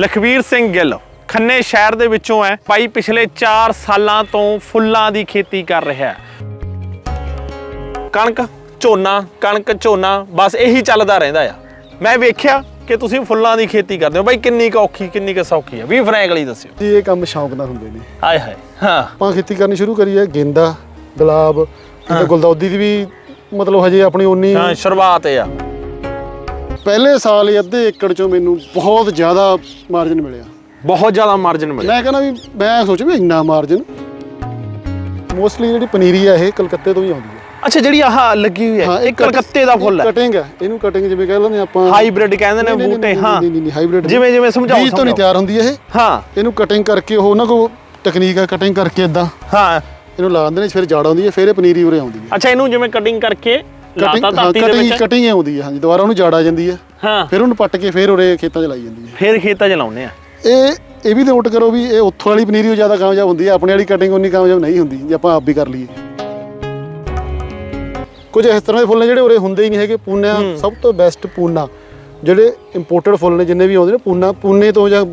ਲਖਵੀਰ ਸਿੰਘ ਗਿੱਲ ਖੰਨੇ ਸ਼ਹਿਰ ਦੇ ਵਿੱਚੋਂ ਹੈ। ਭਾਈ ਪਿਛਲੇ 4 ਸਾਲਾਂ ਤੋਂ ਫੁੱਲਾਂ ਦੀ ਖੇਤੀ ਕਰ ਰਿਹਾ ਹੈ। ਕਣਕ ਝੋਨਾ ਕਣਕ ਝੋਨਾ ਬਸ ਇਹੀ ਚੱਲਦਾ ਰਹਿੰਦਾ ਆ। ਮੈਂ ਵੇਖਿਆ ਕਿ ਤੁਸੀਂ ਫੁੱਲਾਂ ਦੀ ਖੇਤੀ ਕਰਦੇ ਹੋ। ਭਾਈ ਕਿੰਨੀ ਕੁ ਔਖੀ ਕਿੰਨੀ ਕੁ ਸੌਖੀ ਆ। ਵੀ ਫਰੈਂਕਲੀ ਦੱਸਿਓ। ਜੀ ਇਹ ਕੰਮ ਸ਼ੌਂਕ ਨਾਲ ਹੁੰਦੇ ਨੇ। ਹਾਏ ਹਾਏ ਹਾਂ। ਆਪਾਂ ਖੇਤੀ ਕਰਨੀ ਸ਼ੁਰੂ ਕਰੀ ਹੈ ਗੇਂਦਾ ਗੁਲਾਬ ਤੇ ਗੁਲਦੌਦੀ ਦੀ ਵੀ ਮਤਲਬ ਹਜੇ ਆਪਣੀ ਉਨੀ ਹਾਂ ਸ਼ੁਰੂਆਤ ਇਹ ਆ। ਪਹਿਲੇ ਸਾਲ ਹੀ ਅੱਧੇ ਏਕੜ ਚੋਂ ਮੈਨੂੰ ਬਹੁਤ ਜ਼ਿਆਦਾ ਮਾਰਜਨ ਮਿਲਿਆ। ਬਹੁਤ ਜ਼ਿਆਦਾ ਮਾਰਜਨ ਮਿਲਿਆ। ਮੈਂ ਕਹਿੰਦਾ ਵੀ ਮੈਂ ਸੋਚਿਆ ਵੀ ਇੰਨਾ ਮਾਰਜਨ ਮੋਸਟਲੀ ਜਿਹੜੀ ਪਨੀਰੀ ਆ ਇਹ ਕਲਕੱਤੇ ਤੋਂ ਹੀ ਆਉਂਦੀ ਹੈ ਅੱਛਾ ਜਿਹੜੀ ਆਹ ਲੱਗੀ ਹੋਈ ਹੈ ਇਹ ਕਲਕੱਤੇ ਦਾ ਫੁੱਲ ਹੈ। ਕਟਿੰਗ ਹੈ। ਇਹਨੂੰ ਕਟਿੰਗ ਜਿਵੇਂ ਕਹਿ ਲੈਂਦੇ ਆਪਾਂ। ਹਾਈਬ੍ਰਿਡ ਕਹਿੰਦੇ ਨੇ ਬੂਟੇ ਹਾਂ। ਨਹੀਂ ਨਹੀਂ ਹਾਈਬ੍ਰਿਡ ਜਿਵੇਂ ਜਿਵੇਂ ਸਮਝਾਓ ਬੀਜ ਤੋਂ ਨਹੀਂ। ਤਿਆਰ ਹੁੰਦੀ ਇਹ। ਹਾਂ। ਇਹਨੂੰ ਕਟਿੰਗ ਕਰਕੇ ਉਹ ਉਹਨਾਂ ਕੋ ਟੈਕਨੀਕ ਹੈ ਕਟਿੰਗ ਕਰਕੇ ਇਦਾਂ ਹਾਂ। ਇਹਨੂੰ ਲਾ ਦਿੰਦੇ ਨੇ ਫਿਰ ਜੜ ਆਉਂਦੀ ਹੈ ਫਿਰ ਇਹ ਪਨੀਰੀ ਉਰੇ ਆਉਂਦੀ ਹੈ। ਅੱਛਾ ਇਹਨੂੰ ਜਿਵੇਂ ਕਟਿੰਗ ਕਰਕੇ ਲਾਤਾ ਧਰਤੀ ਦੇ ਕਟਿੰਗ ਵਿੱਚ। ਕਟਿੰਗ ਆਉਂਦੀ ਹੈ ਹਾਂਜੀ ਦੁਬਾਰਾ ਉਹਨੂੰ ਜੜ ਆ ਜਾਂਦੀ ਹੈ ਹਾਂ। ਫਿਰ ਉਹਨੂੰ ਪੱਟ ਕੇ ਫਿਰ ਉਰੇ ਖੇਤਾਂ 'ਚ ਲਾਈ ਜਾਂਦੀ ਹੈ ਫਿਰ ਖੇਤਾਂ 'ਚ ਲਾਉਨੇ ਆ। ਇਹ ਇਹ ਵੀ ਨੋਟ ਕਰੋ ਵੀ ਇਹ ਉੱਥੋਂ ਵਾਲੀ ਪਨੀਰੀ ਉਹ ਜ਼ਿਆਦਾ ਕਾਮਯਾਬ ਹੁੰਦੀ ਹੈ ਆਪਣੇ ਵਾਲੀ ਕਟਿੰਗ ਉਨੀ ਕਾਮਯਾਬ ਨਹੀਂ ਹੁੰਦੀ ਜੇ ਆਪਾਂ ਆਪ ਵੀ ਕਰ ਲਈਏ। ਕੁਝ ਇਸ ਤਰ੍ਹਾਂ ਦੇ ਫੁੱਲ ਨੇ ਜਿਹੜੇ ਉਰੇ ਹੁੰਦੇ ਹੀ ਨਹੀਂ ਹੈਗੇ ਪੂਨਾ ਸਭ ਤੋਂ ਬੈਸਟ ਪੂਨਾ। ਜਿਹੜੇ ਇੰਪੋਰਟਡ ਫੁੱਲ ਨੇ ਜਿੰਨੇ ਵੀ ਆਉਂਦੇ ਨੇ ਪੂਨਾ ਪੂਨੇ ਤੋਂ ਜਾਂ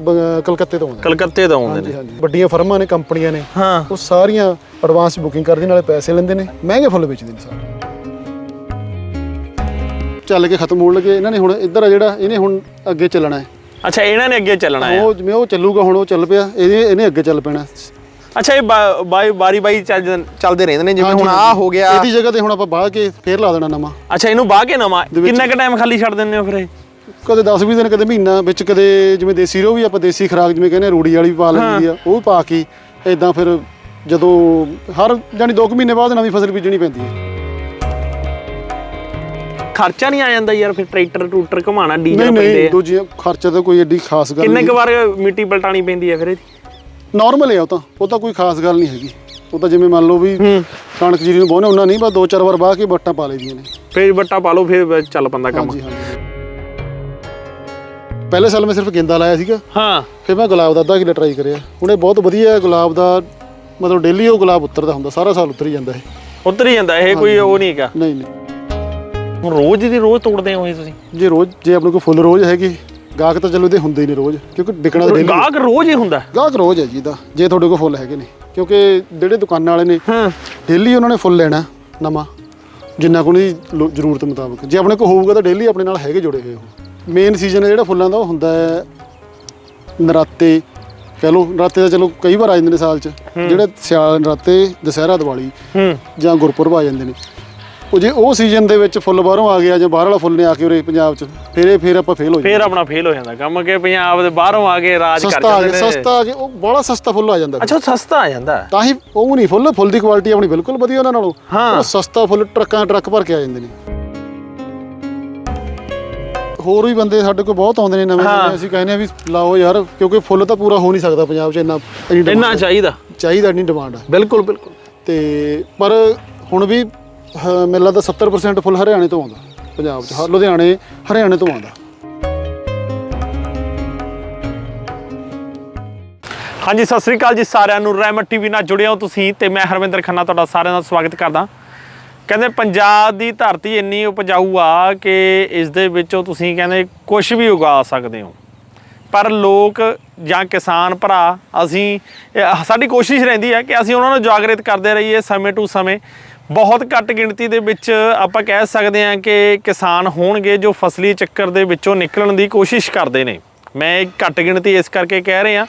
ਕਲਕੱਤੇ ਤੋਂ ਆਉਂਦੇ ਕਲਕੱਤੇ ਤੋਂ ਆਉਂਦੇ ਨੇ। ਹਾਂਜੀ। ਵੱਡੀਆਂ ਫਰਮਾਂ ਨੇ ਕੰਪਨੀਆਂ ਨੇ। ਹਾਂ। ਉਹ ਸਾਰੀਆਂ ਐਡਵਾਂਸ ਬੁਕਿੰਗ ਕਰਦੇ ਨਾਲੇ ਪੈਸੇ ਲੈਂਦੇ ਨੇ। ਮਹਿੰਗੇ ਫੁੱਲ ਵੇਚਦੇ ਨੇ ਸਾਰੇ। ਚੱਲ ਕੇ ਖਤਮ ਹੋਣ ਲੱਗੇ ਇਹਨਾਂ ਨੇ ਹੁਣ ਇੱਧਰ ਆ ਜਿਹੜਾ ਇਹਨੇ ਹੁਣ ਅੱਗੇ ਚੱਲਣਾ ਹੈ। ਅੱਛਾ ਇਹਨਾਂ ਨੇ ਅੱਗੇ ਚੱਲਣਾ ਹੈ? ਉਹ ਜਿਵੇਂ ਉਹ ਚੱਲੂਗਾ ਹੁਣ ਉਹ ਚੱਲ ਪਿਆ ਇਹਨੇ ਇਹਨੇ ਅੱਗੇ ਚੱਲ ਪੈਣਾ। ਅੱਛਾ ਇਹ ਬਾਈ ਬਾਰੀ ਬਾਈ ਚੱਲਦੇ ਰਹਿੰਦੇ ਨੇ ਜਿਵੇਂ ਹੁਣ ਆ ਹੋ ਗਿਆ। ਇਹਦੀ ਜਗ੍ਹਾ ਤੇ ਹੁਣ ਆਪਾਂ ਬਾਹ ਕੇ ਫੇਰ ਲਾ ਦੇਣਾ ਨਵਾਂ। ਅੱਛਾ ਇਹਨੂੰ ਬਾਹ ਕੇ ਨਵਾਂ? ਕਿੰਨਾ ਕੁ ਟਾਈਮ ਖਾਲੀ ਛੱਡ ਦਿੰਦੇ ਹੋ ਫਿਰ ਇਹ? ਕਦੇ 10 20 ਦਿਨ ਕਦੇ ਮਹੀਨਾ ਵਿੱਚ ਕਦੇ ਜਿਵੇਂ ਦੇਸੀ ਰੋ ਵੀ ਆਪਾਂ ਦੇਸੀ ਖਰਾਕ ਜਿਵੇਂ ਕਹਿੰਦੇ ਰੂੜੀ ਵਾਲੀ ਵੀ ਪਾ ਲੈਂਦੀ ਆ ਉਹ ਪਾ ਕੇ ਇਦਾਂ ਫਿਰ ਜਦੋਂ ਹਰ ਜਾਨੀ 2 ਮਹੀਨੇ ਬਾਅਦ ਨਵੀਂ ਫਸਲ ਬੀਜਣੀ ਪੈਂਦੀ ਹੈ। ਖਰਚਾ ਨਹੀਂ ਆ ਜਾਂਦਾ ਯਾਰ ਫਿਰ ਟਰੈਕਟਰ ਟੂਟਰ ਘਮਾਣਾ ਡੀਜ਼ਲ ਨਹੀਂ ਪੈਂਦੇ ਨਹੀਂ ਆ। ਦੂਜੀਆਂ ਖਰਚਾ ਤਾਂ ਕੋਈ ਐਡੀ ਖਾਸ ਗੱਲ ਕਿੰਨੇ ਨਹੀਂ ਕੁ ਵਾਰ ਮਿੱਟੀ ਪਲਟਾਣੀ ਪੈਂਦੀ ਹੈ ਫਿਰ ਇਹਦੀ? ਨਾਰਮਲ ਹੈ ਉਹ ਤਾਂ ਉਹ ਤਾਂ ਕੋਈ ਖਾਸ ਗੱਲ ਨਹੀਂ ਹੈਗੀ। ਉਹ ਤਾਂ ਜਿਵੇਂ ਮੰਨ ਲਓ ਵੀ ਹੂੰ। ਕਣਕ ਜੀਰੀ ਨੂੰ ਬਹੁਨੇ ਉਹਨਾਂ ਨਹੀਂ ਬਸ ਦੋ ਚਾਰ ਵਾਰ ਬਾਹ ਕੇ ਬੱਟਾਂ ਪਾ ਲਈਆਂ ਨੇ। ਫਿਰ ਬੱਟਾ ਪਾ ਲਓ ਫਿਰ ਚੱਲ ਪੰਦਾ ਕੰਮ। ਹਾਂਜੀ ਹਾਂਜੀ। ਪਹਿਲੇ ਸਾਲ ਮੈਂ ਸਿਰਫ ਗੇਂਦਾ ਲਾਇਆ ਸੀਗਾ। ਹਾਂ। ਫਿਰ ਮੈਂ ਗੁਲਾਬ ਦਾ ਅੱਧਾ ਕਿਲੋ ਟਰਾਈ ਕਰਿਆ। ਹੁਣ ਇਹ ਬਹੁਤ ਵਧੀਆ ਹੈ ਗੁਲਾਬ ਦਾ ਮਤਲਬ ਡੇਲੀ ਉਹ ਗੁਲਾਬ ਉੱਤਰਦਾ ਹੁੰਦਾ ਸਾਰਾ ਸਾਲ ਉੱਤਰ ਹੀ ਜਾਂਦਾ ਇਹ। ਉਤਰ ਹੀ ਜਾਂਦਾ ਇਹ ਕੋਈ ਉਹ ਨਹੀਂ ਹੈਗਾ। ਨਹੀਂ ਨਹੀਂ। ਹੁਣ ਰੋਜ਼ ਦੀ ਰੋਜ਼ ਤੋੜਦੇ ਹੋ ਇਹ ਤੁਸੀਂ? ਜੇ ਰੋਜ਼ ਜੇ ਆਪਣੇ ਕੋਲ ਫੁੱਲ ਰੋਜ਼ ਹੈਗੇ ਗਾਹਕ ਤਾਂ ਚਲੋ ਇਹਦੇ ਹੁੰਦੇ ਹੀ ਨੇ ਰੋਜ਼ ਕਿਉਂਕਿ ਵਿਕਣਾ ਤਾਂ ਡੇਲੀ ਗਾਹਕ ਰੋਜ਼ ਹੀ ਹੁੰਦਾ। ਗਾਹਕ ਰੋਜ਼ ਹੈ ਜੀ ਦਾ ਜੇ ਤੁਹਾਡੇ ਕੋਲ ਫੁੱਲ ਹੈਗੇ ਨੇ। ਕਿਉਂਕਿ ਜਿਹੜੇ ਦੁਕਾਨਾਂ ਵਾਲੇ ਨੇ ਹਾਂ। ਡੇਲੀ ਉਹਨਾਂ ਨੇ ਫੁੱਲ ਲੈਣਾ ਨਵਾਂ ਜਿੰਨਾ ਕੁ ਉਹਨਾਂ ਦੀ ਲੋ- ਜ਼ਰੂਰਤ ਮੁਤਾਬਕ। ਜੇ ਆਪਣੇ ਕੋਲ ਹੋਊਗਾ ਤਾਂ ਡੇਲੀ ਆਪਣੇ ਨਾਲ ਹੈਗੇ ਜੁੜੇ ਹੋਏ ਉਹ। ਮੇਨ ਸੀਜ਼ਨ ਜਿਹੜਾ ਫੁੱਲਾਂ ਦਾ ਉਹ ਹੁੰਦਾ ਹੈ ਨਰਾਤੇ ਕਹ ਲਓ ਨਰਾਤੇ ਤਾਂ ਚਲੋ ਕਈ ਵਾਰ ਆ ਜਾਂਦੇ ਨੇ ਸਾਲ 'ਚ। ਜਿਹੜੇ ਸਿਆਲ ਨਰਾਤੇ ਦੁਸਹਿਰਾ ਦੀਵਾਲੀ ਹੂੰ। ਜਾਂ ਗੁਰਪੁਰਬ ਆ ਜਾਂਦੇ ਨੇ। ਉਹ ਜੇ ਉਹ ਸੀਜ਼ਨ ਦੇ ਵਿੱਚ ਫੁੱਲ ਬਾਹਰੋਂ ਆ ਗਿਆ ਜਾਂ ਬਾਹਰ ਵਾਲਾ ਫੁੱਲ ਨੇ ਆ ਕੇ ਉਰੇ ਪੰਜਾਬ 'ਚ ਫਿਰ ਇਹ ਫਿਰ ਆਪਾਂ ਫੇਲ ਹੋ ਜਾਂਦੇ। ਫੇਰ ਆਪਣਾ ਫੇਲ ਹੋ ਜਾਂਦਾ। ਕੰਮ ਕਿ ਪੰਜਾਬ ਦੇ ਬਾਹਰੋਂ ਆ ਕੇ ਰਾਜ ਕਰ ਸਸਤਾ ਆ ਜਾਂਦੇ ਗਿਆ ਨੇ। ਸਸਤਾ ਆ ਗਿਆ ਉਹ ਬੜਾ ਸਸਤਾ ਫੁੱਲ ਆ ਜਾਂਦਾ। ਅੱਛਾ ਸਸਤਾ ਆ ਜਾਂਦਾ। ਤਾਂ ਹੀ ਉਹ ਨਹੀਂ ਫੁੱਲ ਫੁੱਲ ਦੀ ਕੁਆਲਿਟੀ ਆਪਣੀ ਬਿਲਕੁਲ ਵਧੀਆ ਉਹਨਾਂ ਨਾਲੋਂ। ਹਾਂ। ਉਹ ਸਸਤਾ ਫੁੱਲ ਟਰੱਕਾਂ ਟਰੱਕ ਭਰ ਕੇ ਆ ਜਾਂਦੇ ਨੇ। ਹੋਰ ਵੀ ਬੰਦੇ ਸਾਡੇ ਕੋਲ ਬਹੁਤ ਆਉਂਦੇ ਨੇ ਨਵੇਂ ਨਵੇਂ। ਅਸੀਂ ਕਹਿੰਦੇ ਆ ਵੀ ਲਾਓ ਯਾਰ ਕਿਉਂਕਿ ਫੁੱਲ ਤਾਂ ਪੂਰਾ ਹੋ ਨਹੀਂ ਸਕਦਾ ਪੰਜਾਬ 'ਚ ਇੰਨਾ ਇੰਨੀ demand ਇੰਨਾ ਚਾਹੀਦਾ। ਚਾਹੀਦਾ ਇੰਨੀ ਡਿਮਾਂਡ ਆ। ਬਿਲਕੁਲ ਬਿਲਕੁਲ। ਤੇ ਪਰ ਹੁਣ ਵੀ ਹ- ਮੈਨੂੰ ਲੱਗਦਾ 70% ਫੁੱਲ ਹਰਿਆਣੇ ਤੋਂ ਆਉਂਦਾ, ਪੰਜਾਬ 'ਚ। ਹ- ਲੁਧਿਆਣੇ, ਹਰਿਆਣੇ ਤੋਂ ਆਉਂਦਾ। ਹਾਂਜੀ, ਸਤਿ ਸ੍ਰੀ ਅਕਾਲ ਜੀ ਸਾਰਿਆਂ ਨੂੰ। ਰਹਿਮਤ ਟੀਵੀ ਨਾਲ ਜੁੜੇ ਹੋ ਤੁਸੀਂ ਤੇ ਮੈਂ ਹਰਵਿੰਦਰ ਖੰਨਾ ਤੁਹਾਡਾ ਸਾਰਿਆਂ ਦਾ ਸਵਾਗਤ ਕਰਦਾ। ਕਹਿੰਦੇ ਪੰਜਾਬ ਦੀ ਧਰਤੀ ਇੰਨੀ ਉਪਜਾਊ ਆ ਕਿ ਇਸ ਦੇ ਵਿੱਚੋਂ ਤੁਸੀਂ ਕਹਿੰਦੇ ਕੁਝ ਵੀ ਉਗਾ ਸਕਦੇ ਹੋ। ਪਰ ਲੋਕ ਜਾਂ ਕਿਸਾਨ ਭਰਾ, ਅਸੀਂ, ਇਹ ਸਾਡੀ ਕੋਸ਼ਿਸ਼ ਰਹਿੰਦੀ ਹੈ ਕਿ ਅਸੀਂ ਉਹਨਾਂ ਨੂੰ ਜਾਗਰਿਤ ਕਰਦੇ ਰਹੀਏ ਸਮੇਂ ਟੂ ਸਮੇਂ। ਬਹੁਤ ਘੱਟ ਗਿਣਤੀ ਦੇ ਵਿੱਚ ਆਪਾਂ ਕਹਿ ਸਕਦੇ ਹਾਂ ਕਿ ਕਿਸਾਨ ਹੋਣਗੇ ਜੋ ਫਸਲੀ ਚੱਕਰ ਦੇ ਵਿੱਚੋਂ ਨਿਕਲਣ ਦੀ ਕੋਸ਼ਿਸ਼ ਕਰਦੇ ਨੇ। ਮੈਂ ਇਹ ਘੱਟ ਗਿਣਤੀ ਇਸ ਕਰਕੇ ਕਹਿ ਰਿਹਾ